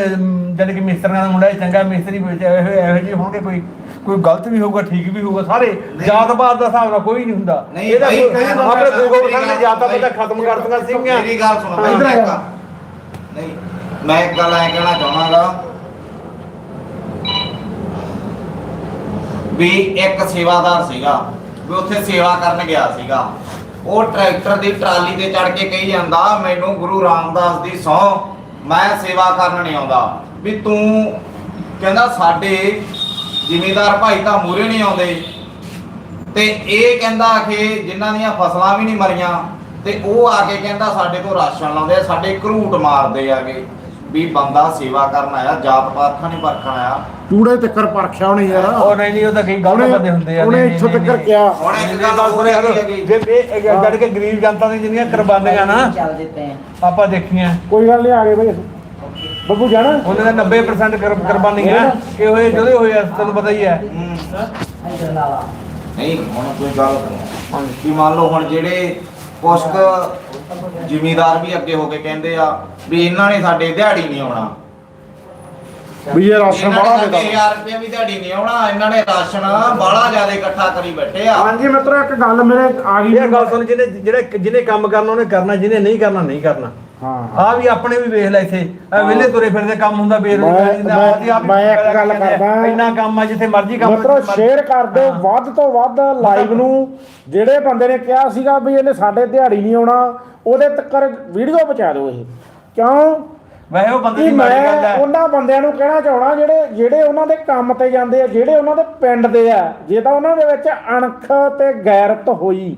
ਜਾਣੀ ਕਿ ਮਿਸਤਰੀਆਂ ਦਾ ਮੁੰਡਾ ਚੰਗਾ ਮਿਸਤਰੀ ਵਿੱਚ ਇਹੋ ਇਹੋ ਜਿਹੇ ਹੋਣਗੇ ਕੋਈ। ਕੋਈ ਗਲਤ ਵੀ ਹੋਊਗਾ ਠੀਕ ਵੀ ਹੋਊਗਾ ਸਾਰੇ ਜਾਤਵਾਦ ਦਾ ਹਿਸਾਬ ਨਾਲ ਕੋਈ ਨਹੀਂ ਹੁੰਦਾ। ਨਹੀਂ ਇਹਦਾ ਆਪਣੇ ਗੁਰੂ ਗੋਬਿੰਦ ਸਿੰਘ ਮੇਰੀ ਨੇ ਜਾਤਾਂ ਪਤਾ ਖਤਮ ਕਰ ਦਿੱਤੀਆਂ ਸੀਗੀਆਂ। ਮੇਰੀ ਗੱਲ ਸੁਣੋ ਇੱਧਰ ਆ। ਇੱਕ- ਨਹੀਂ ਮੈਂ ਇੱਕ ਗੱਲ ਐ ਕਹਿਣਾ ਚਾਹਾਂਗਾ। ਵੀ ਇੱਕ ਸੇਵਾਦਾਰ ਸੀਗਾ, ਵੀ ਉੱਥੇ ਸੇਵਾ ਕਰਨ ਗਿਆ ਸੀਗਾ। ਉਹ ਟਰੈਕਟਰ ਦੀ ਟਰਾਲੀ ਤੇ ਚੜ ਕੇ ਕਹੀ ਜਾਂਦਾ, ਮੈਨੂੰ ਗੁਰੂ ਰਾਮਦਾਸ ਦੀ ਸਹੁੰ, ਮੈਂ ਸੇਵਾ ਕਰਨ ਨਹੀਂ ਆਉਂਦਾ। ਵੀ ਤੂੰ ਕਹਿੰਦਾ, ਸਾਡੇ ਜ਼ਿਮੀਦਾਰ ਭਾਈ ਤਾਂ ਮੂਰੇ ਨਹੀਂ ਆਉਂਦੇ। ਤੇ ਇਹ ਕਹਿੰਦਾ ਕਿ ਜਿਨ੍ਹਾਂ ਦੀਆਂ ਫਸਲਾਂ ਵੀ ਨਹੀਂ ਮਰੀਆਂ, ਤੇ ਉਹ ਆ ਕੇ ਕਹਿੰਦਾ, ਸਾਡੇ ਤੋਂ ਰਾਸ਼ਨ ਲਾਉਂਦੇ ਆ, ਸਾਡੇ ਘਰੂਟ ਮਾਰਦੇ ਆਗੇ ਵੀ ਬੰਦਾ ਸੇਵਾ ਕਰਨ ਆਇਆ ਜਾਤ ਪਾਤ ਨਹੀਂ ਪਰਖਣ ਆਇਆ। ਚੂੜੇ ਚੱਕਰ ਪਰਖਿਆ ਹੋਣੀ ਯਾਰ। ਉਹ ਨਹੀਂ ਨਹੀਂ ਉਹ ਤਾਂ ਕਈ ਗਲਤ ਬੰਦੇ ਹੁੰਦੇ ਆ। ਉਹਨੇ ਨਹੀਂ, ਇੱਥੋਂ ਨਹੀਂ, ਤੱਕ ਨਹੀਂ। ਕਿਹਾ। ਹੁਣ ਇੱਕ ਗੱਲ ਹੋਰ ਹੈਗੀ ਜੇ ਇਹ ਜੜ ਕੇ ਗਰੀਬ ਜਨਤਾ ਦੀ ਜਿੰਨੀਆਂ ਕੁਰਬਾਨੀਆਂ ਨਾ ਚੱਲਦੇ ਪਏ ਆ। ਆਪਾਂ ਦੇਖੀਆਂ। ਕੋਈ ਗੱਲ ਨਹੀਂ ਆ ਗਏ ਬਈ। ਬੱਬੂ ਜਾਣਾ? ਉਹਨਾਂ ਦਾ 90% ਕੁਰ- ਕੁਰਬਾਨੀਆਂ ਕਿ ਹੋਏ ਜਦੇ ਹੋਏ ਆ ਤੁਹਾਨੂੰ ਪਤਾ ਹੀ ਹੈ। ਹੂੰ। ਇੱਧਰ ਲਾ ਲਾ ਨਹੀਂ ਹੁਣ ਕੋਈ ਗੱਲ ਸੁਣੋ ਵੀ ਮੰਨ ਲਓ ਹੁਣ ਜਿਹੜੇ ਕੁਛ ਕੁ ਜ਼ਿਮੀਦਾਰ ਵੀ ਅੱਗੇ ਹੋ ਕੇ ਕਹਿੰਦੇ ਆ ਵੀ ਇਹਨਾਂ ਨੇ ਸਾਡੇ ਦਿਹਾੜੀ ਨਹੀਂ ਆਉਣਾ। ਵੀ ਇਹ ਰਾਸ਼ਨ ਇਹਨਾਂ ਬੜਾ ਨੇ 1000 ਰੁਪਏ ਵੀ ਦਿਹਾੜੀ ਨਹੀਂ ਆਉਣਾ ਇਹਨਾਂ ਨੇ ਰਾਸ਼ਨ ਬਾਹਲਾ ਜ਼ਿਆਦਾ ਇਕੱਠਾ ਕਰੀ ਬੈਠੇ ਆ। ਹਾਂਜੀ ਮਿੱਤਰੋ ਇੱਕ ਗੱਲ ਮੇਰੇ ਆ ਗਈ ਇਹ ਗੱਲ ਸੁਣ ਜਿਹਨੇ ਜਿਹੜੇ ਜਿਹਨੇ ਕੰਮ ਕਰਨਾ ਉਹਨੇ ਕਰਨਾ ਜਿਹਨੇ ਨਹੀਂ ਕਰਨਾ ਨਹੀਂ ਕਰਨਾ। ਹਾਂ। ਆ ਵੀ ਆਪਣੇ ਵੀ ਵੇਖ ਲੈ ਇੱਥੇ। ਆ ਵਿਹਲੇ ਤੁਰੇ ਫਿਰਦੇ ਕੰਮ ਹੁੰਦਾ ਬੇਰੁਜ਼ਗਾਰੀ ਦਾ ਮੈਂ- ਆਪ ਹੀ ਮੈਂ ਇੱਕ ਗੱਲ ਕਰਦੇ। ਇੰਨਾ ਕੰਮ ਆ ਜਿੱਥੇ ਮਰਜ਼ੀ ਕੰਮ ਮਿੱਤਰੋ ਜਿੱਥੇ ਮਰਜ਼ੀ- ਸ਼ੇਅਰ ਕਰ ਦਿਓ। ਵੱਧ ਤੋਂ ਵੱਧ ਲਾਈਵ ਨੂੰ। ਜਿਹੜੇ ਬੰਦੇ ਨੇ ਕਿਹਾ ਸੀਗਾ ਵੀ ਇਹਨੇ ਸਾਡੇ ਦਿਹਾੜੀ ਨਹੀਂ ਆਉਣਾ ਉਹਦੇ ਤੱਕ ਵੀਡੀਓ ਪਹੁੰਚਾ ਦਿਓ ਇਹ। ਕਿਉਂ? ਵੈਸੇ ਉਹ ਬੰਦੇ ਕਿ ਦੀ ਮਾੜੀ ਗੱਲ ਮੈਂ ਹੈ। ਉਹਨਾਂ ਬੰਦਿਆਂ ਨੂੰ ਕਹਿਣਾ ਚਾਹਣਾ ਜਿਹੜੇ ਜਿਹੜੇ ਉਹਨਾਂ ਦੇ ਕੰਮ ਤੇ ਜਾਂਦੇ ਆ ਜਿਹੜੇ ਉਹਨਾਂ ਦੇ ਪਿੰਡ ਦੇ ਆ ਜੇ ਤਾਂ ਉਹਨਾਂ ਦੇ ਵਿੱਚ ਅਣਖ ਤੇ ਗੈਰਤ ਹੋਈ।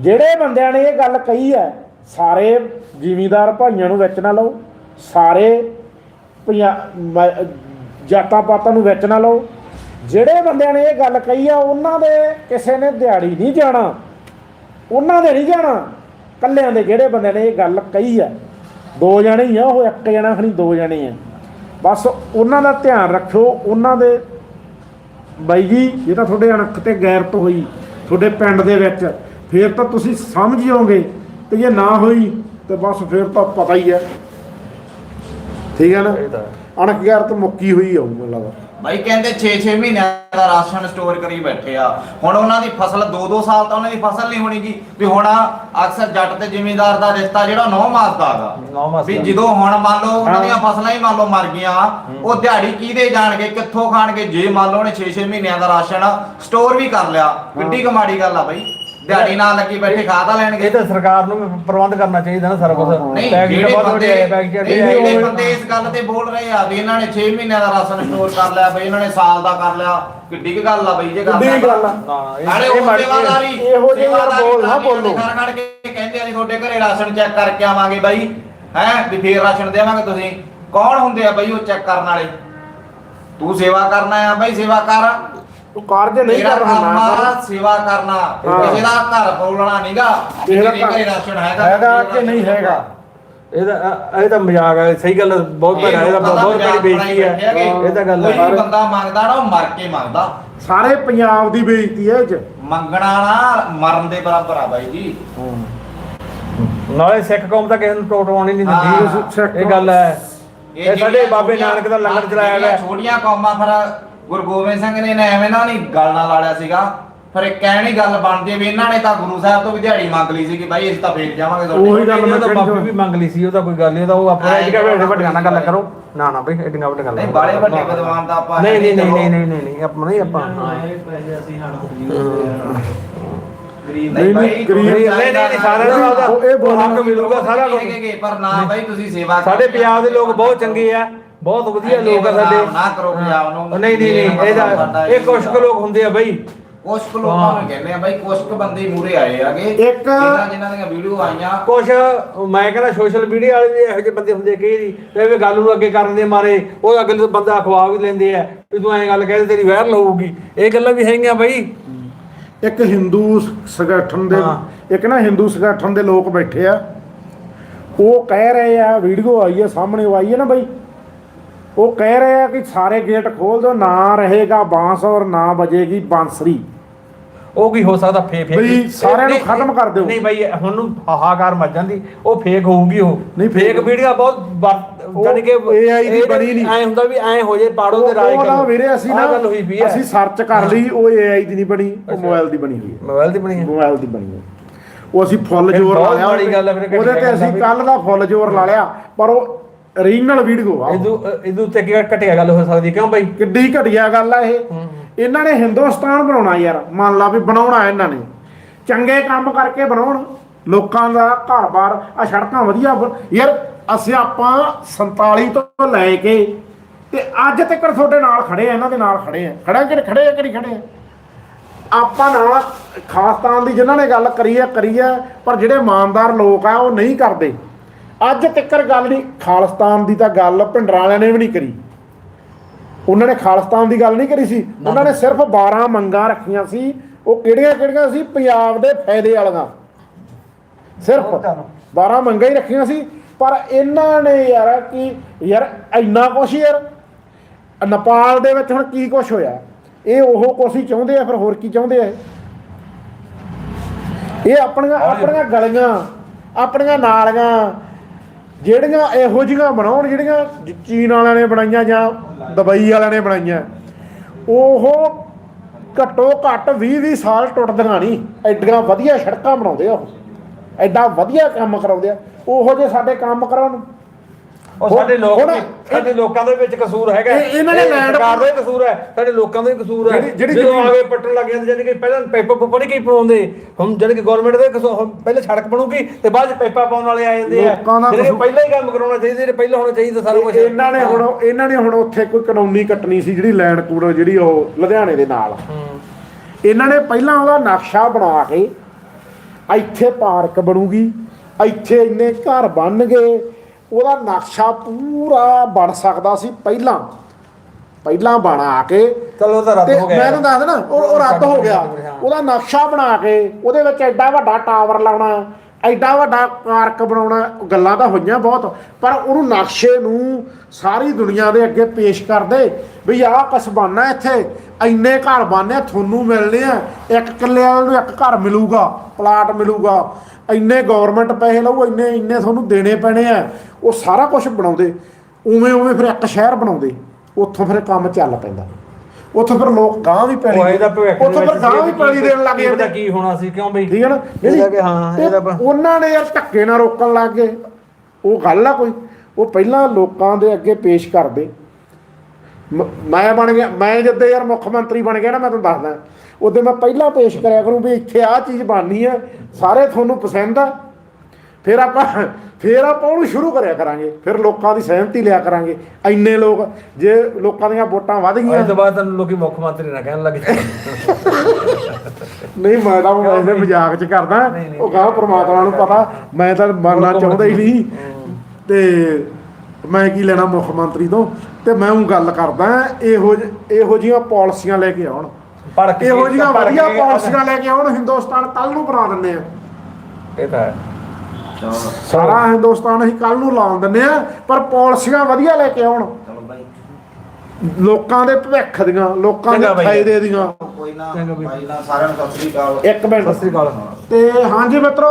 ਜਿਹੜੇ ਬੰਦਿਆਂ ਨੇ ਇਹ ਗੱਲ ਕਹੀ ਹੈ ਸਾਰੇ ਜ਼ਿਮੀਦਾਰ ਭਾਈਆਂ ਨੂੰ ਵਿੱਚ ਨਾ ਲਓ, ਸਾਰੇ ਪੰਜਾ- ਜਾਤਾਂ ਪਾਤਾਂ ਨੂੰ ਵਿੱਚ ਨਾ ਲਓ। ਜਿਹੜੇ ਬੰਦਿਆਂ ਨੇ ਇਹ ਗੱਲ ਕਹੀ ਆ, ਉਹਨਾਂ ਦੇ ਕਿਸੇ ਨੇ ਦਿਹਾੜੀ ਨਹੀਂ ਜਾਣਾ। ਉਹਨਾਂ ਦੇ ਨਹੀਂ ਜਾਣਾ। ਕੱਲਿਆਂ ਦੇ ਜਿਹੜੇ ਬੰਦਿਆਂ ਨੇ ਇਹ ਗੱਲ ਕਹੀ ਆ। ਦੋ ਜਣੇ ਹੀ ਆ, ਉਹ ਇੱਕ ਜਣਾ ਖਣੀ ਦੋ ਜਣੇ ਆ। ਬਸ ਉਹਨਾਂ ਦਾ ਧਿਆਨ ਰੱਖਿਓ, ਉਹਨਾਂ ਦੇ ਬਾਈ ਜੀ ਜੇ ਤਾਂ ਤੁਹਾਡੇ ਅਣਖ ਤੇ ਗੈਰਤ ਹੋਈ, ਤੁਹਾਡੇ ਪਿੰਡ ਦੇ ਵਿੱਚ। ਫਿਰ ਤਾਂ ਤੁਸੀਂ ਸਮਝ ਜਾਓਗੇ ਤੇ ਜੇ ਨਾ ਹੋਈ ਤੇ ਬਸ ਫਿਰ ਤਾਂ ਪਤਾ ਹੀ ਹੈ। ਠੀਕ ਹੈ ਨਾ? ਇਹ ਤਾਂ ਹੈ। ਅਣਖ ਗੈਰਤ ਮੁੱਕੀ ਹੋਈ ਆਉ ਮੈਨੂੰ ਲੱਗਦਾ। ਬਾਈ ਕਹਿੰਦੇ 6-6 ਮਹੀਨਿਆਂ ਦਾ ਰਾਸ਼ਨ ਸਟੋਰ ਕਰੀ ਬੈਠੇ ਆ। ਹੁਣ ਉਹਨਾਂ ਦੀ ਫਸਲ 2-2 ਸਾਲ ਤਾਂ ਉਹਨਾਂ ਦੀ ਫਸਲ ਨਹੀਂ ਹੋਣੀਗੀ ਵੀ ਹੁਣ ਅਕਸਰ ਜੱਟ ਤੇ ਜ਼ਿਮੀਂਦਾਰ ਦਾ ਰਿਸ਼ਤਾ ਜਿਹੜਾ 9 ਮਾਸ ਦਾ ਨੌ ਮਾਸ ਹੈਗਾ ਵੀ। ਜਦੋਂ ਹੁਣ ਮੰਨ ਲਓ ਉਹਨਾਂ। ਦੀਆਂ ਫਸਲਾਂ ਹੀ ਮੰਨ ਲਓ ਮਰ ਗਈਆਂ ਉਹ ਦਿਹਾੜੀ ਕਿਹਦੇ ਜਾਣਗੇ ਕਿੱਥੋਂ ਖਾਣਗੇ? ਜੇ ਮੰਨ ਲਓ ਉਹਨੇ 6-6 ਮਹੀਨਿਆਂ ਦਾ ਰਾਸ਼ਨ ਸਟੋਰ ਵੀ ਕਰ ਲਿਆ। ਕਿੱਡੀ ਕਮਾੜੀ ਗੱਲ ਆ ਬਾਈ। ਦਿਹਾੜੀ ਨਾਲ ਲੱਗੀ ਬੈਠੇ ਖਾ ਤਾਂ ਲੈਣਗੇ। ਇਹ ਤਾਂ ਸਰਕਾਰ ਨੂੰ ਵੀ ਪ੍ਰਬੰਧ ਕਰਨਾ ਚਾਹੀਦਾ ਨਾ ਸਾਰਾ ਕੁਝ ਨਹੀਂ ਪੈਕੇਟ ਜਿਹੜੇ ਬਹੁਤ ਬੰਦੇ ਜਿਹੜੇ ਬੰਦੇ ਇਸ ਗੱਲ ਤੇ ਬੋਲ ਰਹੇ ਆ ਵੀ ਇਹਨਾਂ ਨੇ 6 ਮਹੀਨਿਆਂ ਦਾ ਰਾਸ਼ਨ ਸਟੋਰ ਕਰ ਲਿਆ ਬਈ ਇਹਨਾਂ ਨੇ ਸਾਲ ਦਾ ਕਰ ਲਿਆ। ਕਿੱਡੀ ਕੁ ਗੱਲ ਆ ਬਈ ਜੇ ਗੱਲ ਆ। ਹਾਂ, ਇਹ- ਮਾੜੀ- ਇਹੋ ਜਿਹੇ ਯਾਰ ਬੋਲ ਨਾ ਬੋਲੋ। ਖੜ ਖੜ ਕੇ ਕਹਿੰਦੇ ਆ ਜੀ ਤੁਹਾਡੇ ਘਰੇ ਰਾਸ਼ਨ ਚੈੱਕ ਕਰਕੇ ਆਵਾਂਗੇ ਬਾਈ। ਹੈ ਵੀ ਫੇਰ ਰਾਸ਼ਨ ਦੇਵਾਂਗੇ ਤੁਸੀਂ। ਕੌਣ ਹੁੰਦੇ ਆ ਬਈ ਉਹ ਚੈੱਕ ਕਰਨ ਵਾਲੇ? ਤੂੰ ਸੇਵਾ ਕਰਨਾ ਆ ਬਈ ਸੇਵਾ ਕਰ। ਤੂੰ ਕਾਰਜ ਨਹੀਂ ਤੇਰਾ ਕਰਨਾ ਕੰਮ ਨਾ ਕਰ ਆ ਸੇਵਾ ਕਰਨਾ। ਹਾਂ। ਕਿਸੇ ਦਾ ਘਰ ਬੋਲਣਾ ਨਹੀਂਗਾ ਕਿਸੇ ਦਾ ਘਰੇ ਰਾਸ਼ਨ ਹੈਗਾ ਹੈਗਾ ਕਿ ਨਹੀਂ ਹੈਗਾ? ਇਹਦਾ ਇਹ ਤਾਂ ਮਜ਼ਾਕ ਹੈ ਸਹੀ ਗੱਲ ਹੈ, ਬਹੁਤ ਇਹ ਭੈੜਾ ਇਹਦਾ ਲੋਕਾਂ ਦਾ ਬਹੁਤ ਬੜੀ ਮਜ਼ਾਕ ਬੇਇੱਜ਼ਤੀ ਬਣਾਈ ਬੈਠੇ ਹੈ ਹੈਗੇ। ਇਹ ਤਾਂ ਗੱਲ ਕੋਈ ਹੈ ਬੰਦਾ ਮੰਗਦਾ ਨਾ ਉਹ ਮਰ ਕੇ ਮੰਗਦਾ। ਸਾਰੇ ਪੰਜਾਬ ਦੀ ਬੇਇੱਜ਼ਤੀ ਹੈ ਇਹ ਚ। ਮੰਗਣਾ ਨਾ ਮਰਨ ਦੇ ਬਰਾਬਰ ਆ ਬਾਈ ਜੀ। ਨਾਲੇ ਸਿੱਖ ਕੌਮ ਤਾਂ ਕਿਸੇ ਨੂੰ ਟੋਟਵਾਉਣੀ ਨਹੀਂ ਹਾਂ, ਦਿੰਦੀ ਇਹ ਗੱਲ ਹੈ ਇਹ ਸਾਡੇ ਜਿਹੜੀਆਂ ਬਾਬੇ ਛੋਟੀਆਂ- ਨਾਨਕ ਦਾ ਲੰਗਰ ਚਲਾਇਆ ਜਿਹੜੀਆਂ ਹੋਇਆ। ਛੋਟੀਆਂ ਕੌਮਾਂ ਫਿਰ ਗੁਰੂ ਗੋਬਿੰਦ ਸਿੰਘ ਨੇ ਨਾ ਐਵੇਂ ਨਾ ਨਹੀਂ ਗੱਲ ਨਾਲ ਲਾੜਿਆ ਸੀਗਾ। ਫਿਰ ਇਹ ਕਹਿਣੀ ਗੱਲ ਬਣਦੀ ਵੀ ਇਹਨਾਂ ਨੇ ਤਾਂ ਗੁਰੂ ਸਾਹਿਬ ਤੋਂ ਵੀ ਦਿਹਾੜੀ ਮੰਗ ਲਈ ਸੀ ਕਿ ਬਾਈ ਅਸੀਂ ਤਾਂ ਫੇਰ ਜਾਵਾਂਗੇ ਤੁਹਾਡੇ ਉਹੀ ਗੱਲ ਮੈਂ ਉਹਦਾ ਕਿਹੜੀ ਬਾਪੂ ਵੀ ਮੰਗ ਲਈ ਸੀ ਉਹਦਾ ਕੋਈ ਗੱਲ ਨਹੀਂ ਉਹਦਾ ਉਹ ਆਪਣਾ ਐਂ ਐਡੀਆਂ ਵੱਡੀਆਂ ਵੱਡੀਆਂ ਨਾਲ ਗੱਲ ਕਰੋ। ਨਾ ਨਾ ਬਈ ਐਡੀਆਂ ਵੱਡੀਆਂ ਗੱਲਾਂ ਨਹੀਂ ਬਾਲੇ ਵੱਡੇ ਵਿਦਵਾਨ ਦਾ ਆਪਾਂ ਨਹੀਂ ਨਹੀਂ ਨਹੀਂ। ਨਹੀਂ ਨਹੀਂ ਨਹੀਂ ਨਹੀਂ ਆਪਾਂ ਨਹੀਂ ਆਪਾਂ। ਗਰੀਬ ਨਹੀਂ, ਬਾਈ, ਨਹੀਂ, ਗਰੀਬ ਨਹੀਂ ਨਹੀਂ ਨਹੀਂ ਸਾਰਿਆਂ ਨੂੰ ਆਪਦਾ ਉਹ ਇਹ ਹੱਕ ਮਿਲੂਗਾ ਸਾਰਾ ਕੁਝ ਪਰ ਨਾ ਬਾਈ ਤੁਸੀਂ ਸੇਵਾ ਸਾਡੇ ਪੰਜਾਬ ਦੇ ਲੋਕ ਬਹੁਤ ਚੰਗੇ ਆ। ਬਹੁਤ ਵਧੀਆ ਲੋਕ ਆ ਸਾਡੇ। ਨਾ ਕਰੋ ਪੰਜਾਬ ਨੂੰ। ਨਹੀਂ ਨਹੀਂ ਨਹੀਂ ਇਹਦਾ ਇਹ ਕੁਛ ਕੁ ਲੋਕ ਹੁੰਦੇ ਆ ਬਈ। ਕੁਛ ਕੁ ਲੋਕਾਂ ਨੂੰ ਕਹਿੰਦੇ ਆ ਬਾਈ ਕੁਛ ਕੁ ਬੰਦੇ ਮੂਰੇ ਆਏ ਆਗੇ। ਇੱਕ- ਜਿਨ੍ਹਾਂ ਦੀਆਂ ਵੀਡੀਓ ਆਈਆਂ। ਕੁਛ ਮੈਂ ਕਹਿੰਦਾ ਸੋਸ਼ਲ ਮੀਡੀਆ ਵਾਲੇ ਵੀ ਇਹੋ ਜਿਹੇ ਬੰਦੇ ਹੁੰਦੇ ਕਈ ਦੀ ਤੇ ਵੀ ਗੱਲ ਨੂੰ ਅੱਗੇ ਕਰਨ ਦੇ ਮਾਰੇ ਉਹ ਅਗਲੇ ਤੋਂ ਬੰਦਾ ਅਖਵਾ ਵੀ ਲੈਂਦੇ ਆ ਵੀ ਤੂੰ ਐਂ ਗੱਲ ਕਹਿੰਦੇ ਤੇਰੀ ਵਾਇਰਲ ਹੋਊਗੀ। ਇਹ ਗੱਲਾਂ ਵੀ ਹੈਗੀਆਂ ਬਈ। ਇੱਕ ਹਿੰਦੂ ਸੰਗਠਨ ਦੇ। ਇੱਕ ਨਾ ਹਿੰਦੂ ਸੰਗਠਨ ਦੇ ਲੋਕ ਬੈਠੇ ਆ। ਉਹ ਕਹਿ ਰਹੇ ਆ ਵੀਡੀਓ ਆਈ ਹੈ ਸਾਹਮਣੇ ਆਈ ਹੈ ਨਾ ਬਈ। ਉਹ ਕਹਿ ਰਹੇ ਆ ਕਿ ਸਾਰੇ ਗੇਟ ਖੋਲ ਦਿਓ ਨਾ ਰਹੇਗਾ ਬਾਂਸ ਔਰ ਨਾ ਬਜੇਗੀ ਬਾਂਸਰੀ। ਉਹ ਕੀ ਹੋ ਸਕਦਾ? ਫੇਕ ਫੇਕ ਬਈ ਸਾਰਿਆਂ ਨੂੰ ਖਤਮ ਕਰ ਦਿਓ। ਨਹੀਂ ਬਈ ਹੁਣ ਨੂੰ ਹਾਹਾਕਾਰ ਮਚ ਜਾਂਦੀ। ਉਹ ਫੇਕ ਹੋਊਗੀ ਉਹ। ਨਹੀਂ, ਫੇਕ ਵੀਡੀਓ ਬਹੁਤ ਜਾਨੀ ਕਿ AI ਦੀ ਬਣੀ ਨਹੀਂ। ਐ ਹੁੰਦਾ ਵੀ ਐ ਹੋ ਜੇ ਪਾੜੋ ਤੇ ਰਾਜ ਨਾ ਵੀਰੇ ਅਸੀਂ ਨਾ ਗੱਲ ਹੋਈ ਵੀ ਅਸੀਂ ਸਰਚ ਕਰ ਲਈ ਉਹ AI ਦੀ ਨਹੀਂ ਬਣੀ ਉਹ ਮੋਬਾਈਲ ਦੀ ਬਣੀ ਹੋਈ ਹੈ। ਮੋਬਾਈਲ ਦੀ ਬਣੀ ਹੈ। ਮੋਬਾਈਲ ਦੀ ਬਣੀ ਹੈ। ਉਹ ਅਸੀਂ ਫੁੱਲ ਜ਼ੋਰ ਲਾ ਲਿਆ ਉਹਦੇ ਤੇ ਅਸੀਂ ਕੱਲ ਦਾ ਫੁੱਲ ਜ਼ੋਰ ਲਾ ਲਿਆ ਪਰ ਉਹ ਰੀਜਨਲ ਵੀਡੀਓ ਆ। ਉਹ। ਇਦੂ ਇਦੂ ਤੇ ਕੀ ਘਟਿਆ ਗੱਲ ਹੋ ਸਕਦੀ ਕਿਉਂ ਬਈ? ਕਿੱਡੀ ਘਟੀਆ ਗੱਲ ਆ ਇਹ। ਇਹਨਾਂ ਨੇ ਹਿੰਦੁਸਤਾਨ ਬਣਾਉਣਾ ਯਾਰ। ਮੰਨ ਲਾ ਵੀ ਬਣਾਉਣਾ ਇਹਨਾਂ ਨੇ। ਚੰਗੇ ਕੰਮ ਕਰਕੇ ਬਣਾਉਣ। ਲੋਕਾਂ ਦਾ ਘਰ-ਬਾਰ ਆ ਸੜਕਾਂ ਵਧੀਆ ਯਾਰ ਅਸੀਂ ਆਪਾਂ 47 ਤੋਂ ਲੈ ਕੇ ਤੇ ਅੱਜ ਤੱਕ ਤੁਹਾਡੇ ਨਾਲ ਖੜੇ ਆ ਇਹਨਾਂ ਦੇ ਨਾਲ ਖੜੇ ਆ। ਖੜਾ ਕਿ ਖੜੇ ਆ ਕਿ ਨਹੀਂ? ਖੜੇ ਆਪਾਂ ਨਾਲ ਖਾਸਤਾਨ ਦੀ ਜਿਨ੍ਹਾਂ ਨੇ ਗੱਲ ਕਰੀ ਆ ਕਰੀ ਆ ਪਰ ਜਿਹੜੇ ਇਮਾਨਦਾਰ ਲੋਕ ਆ ਉਹ ਨਹੀਂ ਕਰਦੇ। ਅੱਜ ਤੱਕ ਗੱਲ ਨਹੀਂ ਖਾਲਿਸਤਾਨ ਦੀ ਤਾਂ ਗੱਲ ਭਿੰਡਰਾਂ ਵਾਲਿਆਂ ਨੇ ਵੀ ਨਹੀਂ ਕਰੀ। ਉਹਨਾਂ ਨੇ ਖਾਲਿਸਤਾਨ ਦੀ ਗੱਲ ਨਹੀਂ ਕਰੀ ਸੀ। ਉਹਨਾਂ ਨੇ ਸਿਰਫ 12 ਮੰਗਾਂ ਰੱਖੀਆਂ ਸੀ। ਉਹ ਕਿਹੜੀਆਂ ਕਿਹੜੀਆਂ ਸੀ? ਪੰਜਾਬ ਦੇ ਫਾਇਦੇ ਵਾਲੀਆਂ। ਸਿਰਫ 12 ਮੰਗਾਂ ਹੀ ਰੱਖੀਆਂ ਸੀ। ਪਰ ਇਹਨਾਂ ਨੇ ਯਾਰ ਕੀ ਯਾਰ ਇੰਨਾ ਕੁਛ ਯਾਰ। ਨੇਪਾਲ ਦੇ ਵਿੱਚ ਹੁਣ ਕੀ ਕੁਛ ਹੋਇਆ? ਇਹ ਉਹ ਕੁਛ ਹੀ ਚਾਹੁੰਦੇ ਆ ਫਿਰ ਹੋਰ ਕੀ ਚਾਹੁੰਦੇ ਆ ਇਹ? ਇਹ ਆਪਣੀਆਂ ਆਪਣੀਆਂ ਗਲੀਆਂ ਆਪਣੀਆਂ ਨਾਲੀਆਂ ਜਿਹੜੀਆਂ ਇਹੋ ਜਿਹੀਆਂ ਬਣਾਉਣ, ਜਿਹੜੀਆਂ ਚੀਨ ਵਾਲਿਆਂ ਨੇ ਬਣਾਈਆਂ ਜਾਂ ਦੁਬਈ ਵਾਲਿਆਂ ਨੇ ਬਣਾਈਆਂ, ਉਹ ਘੱਟੋ ਘੱਟ 20 20 ਸਾਲ ਟੁੱਟਦੀਆਂ ਨਹੀਂ। ਐਡੀਆਂ ਵਧੀਆ ਸੜਕਾਂ ਬਣਾਉਂਦੇ ਆ ਉਹ। ਐਡਾ ਵਧੀਆ ਕੰਮ ਕਰਾਉਂਦੇ ਆ। ਉਹੋ ਜੇ ਸਾਡੇ ਕੰਮ ਕਰਾਉਣ। ਉਹ ਸਾਡੇ ਲੋਕ ਹੁਣ ਵੀ- ਸਾਡੇ ਲੋਕਾਂ ਦੇ ਵਿੱਚ ਕਸੂਰ ਹੈਗਾ ਇਹ- ਇਹਨਾਂ ਨੇ ਇਹ land- ਸਰਕਾਰ ਦਾ ਹੀ ਕਸੂਰ ਹੈ ਸਾਡੇ ਲੋਕਾਂ ਦਾ ਹੀ ਕਸੂਰ ਹੈ। ਜਿਹੜੀ- ਜਿਹੜੀ ਜਦੋਂ ਜ਼ਮੀਨ- ਆਗੇ ਪੱਟਣ ਲੱਗ ਜਾਂਦੇ ਜਾਨੀ ਕਿ ਪਹਿਲਾਂ ਪੈਪਾ ਪੂਪਾ ਨਹੀਂ ਕੀ ਪਾਉਂਦੇ। ਹੁਣ ਜਾਨੀ ਕਿ ਗਵਰਨਮੈਂਟ ਦੇ ਕਸੂਰ ਹੁਣ ਪਹਿਲਾਂ ਸੜਕ ਬਣੂਗੀ ਤੇ ਬਾਅਦ ਚ ਪੈਪਾ ਪਾਉਣ ਵਾਲੇ ਆ ਜਾਂਦੇ ਆ। ਲੋਕਾਂ ਦਾ ਜਿਹੜੇ ਕਸੂਰ- ਪਹਿਲਾਂ ਹੀ ਕੰਮ ਕਰਾਉਣਾ ਚਾਹੀਦਾ ਜਿਹੜੇ ਪਹਿਲਾਂ ਹੋਣਾ ਚਾਹੀਦਾ ਸਾਰਾ ਕੁਝ ਇਹਨਾਂ ਨੇ ਹੁਣ ਇਹਨਾਂ ਨੇ ਹੁਣ ਉੱਥੇ ਕੋਈ ਕਾਨੂੰਨੀ ਕੱਟਣੀ ਸੀ ਜਿਹੜੀ ਲੈਂਡ ਕੂੜ ਜਿਹੜੀ ਉਹ ਲੁਧਿਆਣੇ ਦੇ ਨਾਲ ਇਹਨਾਂ ਨੇ ਪਹਿਲਾਂ ਉਹਦਾ ਨਕਸ਼ਾ ਬਣਾ ਕੇ ਇੱਥੇ ਪਾਰਕ ਬਣੂਗੀ ਇੱਥੇ ਇੰਨੇ ਘਰ ਬਣਨਗੇ ਉਹਦਾ ਨਕਸ਼ਾ ਪੂਰਾ ਬਣ ਸਕਦਾ ਸੀ ਪਹਿਲਾਂ। ਪਹਿਲਾਂ ਬਣਾ ਕੇ ਚਲੋ ਤਾਂ ਰੱਦ ਹੋ ਗਿਆ। ਮੈਂ ਤੁਹਾਨੂੰ ਦੱਸ ਦੇਣਾ ਉਹ ਰੱਦ ਹੋ ਗਿਆ। ਉਹਦਾ ਨਕਸ਼ਾ ਬਣਾ ਕੇ ਉਹਦੇ ਵਿੱਚ ਐਡਾ ਵੱਡਾ ਟਾਵਰ ਲਾਉਣਾ। ਐਡਾ ਵੱਡਾ ਪਾਰਕ ਬਣਾਉਣਾ ਗੱਲਾਂ ਤਾਂ ਹੋਈਆਂ ਬਹੁਤ ਪਰ ਉਹਨੂੰ ਨਕਸ਼ੇ ਨੂੰ ਸਾਰੀ ਦੁਨੀਆ ਦੇ ਅੱਗੇ ਪੇਸ਼ ਕਰਦੇ ਵੀ ਆਹ ਕੁਛ ਬਣਨਾ ਇੱਥੇ ਇੰਨੇ ਘਰ ਬਣਨੇ ਆ, ਤੁਹਾਨੂੰ ਮਿਲਨੇ ਆ ਇੱਕ ਕਿੱਲੇ ਵਾਲੇ ਨੂੰ ਇੱਕ ਘਰ ਮਿਲੂਗਾ ਪਲਾਟ ਮਿਲੂਗਾ ਇੰਨੇ ਗਵਰਨਮੈਂਟ ਪੈਸੇ ਲਊ ਇੰਨੇ ਇੰਨੇ ਤੁਹਾਨੂੰ ਦੇਣੇ ਪੈਣੇ ਆ ਉਹ ਸਾਰਾ ਕੁਝ ਬਣਾਉਂਦੇ ਉਵੇਂ ਉਵੇਂ ਫਿਰ ਇੱਕ ਸ਼ਹਿਰ ਬਣਾਉਂਦੇ ਉੱਥੋਂ ਫਿਰ ਕੰਮ ਚੱਲ ਪੈਂਦਾ। ਉੱਥੋਂ ਫਿਰ ਲੋਕ ਗਾਂ ਵੀ ਪੈਲੀ ਉਹ ਇਹਦਾ ਭਵਿੱਖ ਉੱਥੋਂ ਫਿਰ ਗਾਂ ਵੀ ਪੈਲੀ ਦੇਣ ਲੱਗ ਪਤਾ ਜਾਂਦੇ। ਕੀ ਹੋਣਾ ਸੀ ਕਿਉਂ ਬਈ? ਠੀਕ ਹੈ ਨਾ? ਕਿ ਹਾਂ ਇਹਦਾ ਉਹਨਾਂ ਨੇ ਯਾਰ ਧੱਕੇ ਨਾਲ ਰੋਕਣ ਲੱਗ ਗਏ। ਉਹ ਗੱਲ ਆ ਕੋਈ। ਉਹ ਪਹਿਲਾਂ ਲੋਕਾਂ ਦੇ ਅੱਗੇ ਪੇਸ਼ ਕਰਦੇ। ਮ- ਬਣ ਗਿਆ ਮੈਂ ਜਦੋਂ ਯਾਰ ਮੁੱਖ ਮੰਤਰੀ ਬਣ ਗਿਆ ਨਾ ਮੈਂ ਤੁਹਾਨੂੰ ਦੱਸਦਾ। ਉਦੋਂ ਮੈਂ ਪਹਿਲਾਂ ਪੇਸ਼ ਕਰਿਆ ਕਰੂੰ ਵੀ ਇੱਥੇ ਆਹ ਚੀਜ਼ ਬਣਨੀ ਹੈ ਸਾਰੇ ਤੁਹਾਨੂੰ ਪਸੰਦ ਆ। ਫਿਰ ਆਪਾਂ ਫਿਰ ਆਪਾਂ ਉਹਨੂੰ ਸ਼ੁਰੂ ਕਰਿਆ ਕਰਾਂਗੇ। ਫਿਰ ਲੋਕਾਂ ਦੀ ਸਹਿਮਤੀ ਲਿਆ ਕਰਾਂਗੇ। ਇੰਨੇ ਲੋਕ ਜੇ ਲੋਕਾਂ ਦੀਆਂ ਵੋਟਾਂ ਵਧ ਗਈਆਂ। ਤੋਂ ਬਾਅਦ ਤੁਹਾਨੂੰ ਲੋਕੀ ਮੁੱਖ ਮੰਤਰੀ ਨਾ ਕਹਿਣ ਲੱਗ ਨਹੀਂ ਮੈਂ ਤਾਂ ਵੈਸੇ ਮਜ਼ਾਕ ਚ ਕਰਦਾ। ਉਹ ਕਹਾ ਪ੍ਰਮਾਤਮਾ ਨੂੰ ਪਤਾ। ਮੈਂ ਤਾਂ ਬਣਨਾ ਚਾਹੁੰਦਾ ਹੀ ਨਹੀਂ। ਤੇ ਮੈਂ ਕੀ ਲੈਣਾ ਮੁੱਖ ਮੰਤਰੀ ਤੋਂ? ਤੇ ਮੈਂ ਉਹ ਗੱਲ ਕਰਦਾ ਇਹੋ ਜਿਹੇ- ਇਹੋ ਜਿਹੀਆਂ ਪਾਲਿਸੀਆਂ ਲੈ ਕੇ ਆਉਣ। ਇਹੋ ਜਿਹੀਆਂ ਵਧੀਆ ਪਾਲਿਸੀਆਂ ਲੈ ਕੇ ਆਉਣ ਹਿੰਦੁਸਤਾਨ ਕੱਲ ਨੂੰ ਬਣਾ ਦਿੰਦੇ ਆ। ਇਹ ਤਾਂ ਸਾਰਾ ਹਿੰਦੁਸਤਾਨ ਅਸੀਂ ਕੱਲ ਨੂੰ ਲਾਉਣ ਦਿੰਦੇ ਆ ਪਰ ਪਾਲਿਸੀਆਂ ਵਧੀਆ ਲੈ ਕੇ ਆਉਣ। ਲੋਕਾਂ ਦੇ ਭਵਿੱਖ ਦੀਆਂ ਲੋਕਾਂ ਦੇ। ਫਾਇਦੇ ਦੀਆਂ। ਕੋਈ ਨਾ ਸਾਰਿਆਂ ਨੂੰ ਸਤਿ ਸ੍ਰੀ ਅਕਾਲ। ਇੱਕ ਮਿੰਟ। ਸਤਿ ਸ੍ਰੀ ਅਕਾਲ। ਤੇ ਹਾਂਜੀ ਮਿੱਤਰੋ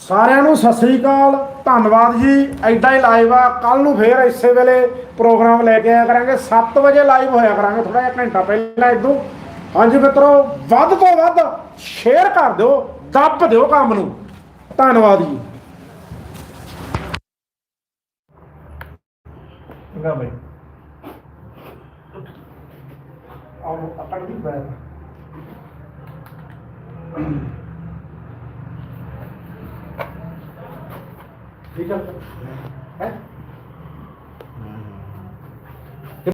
ਸਾਰਿਆਂ ਨੂੰ ਸਤਿ ਸ੍ਰੀ ਅਕਾਲ। ਧੰਨਵਾਦ ਜੀ। ਐਡਾ ਹੀ ਲਾਈਵ ਆ। ਕੱਲ ਨੂੰ ਫੇਰ ਇਸੇ ਵੇਲੇ ਪ੍ਰੋਗਰਾਮ ਲੈ ਕੇ ਆਇਆ ਕਰਾਂਗੇ। 7 ਵਜੇ ਲਾਈਵ ਹੋਇਆ ਕਰਾਂਗੇ ਥੋੜਾ ਜਿਹਾ ਘੰਟਾ ਪਹਿਲਾਂ ਇਦੋਂ ਹਾਂਜੀ ਮਿੱਤਰੋ ਵੱਧ ਤੋਂ ਵੱਧ ਸ਼ੇਅਰ ਕਰ ਦਿਓ ਦੱਬ ਦਿਓ ਕੰਮ ਨੂੰ। ਧੰਨਵਾਦ ਜੀ ਚੰਗਾ ਬਈ ਆਓ ਅਟਕ ਦੀ ਬੈਠ ਠੀਕ ਹੈ ਹੈ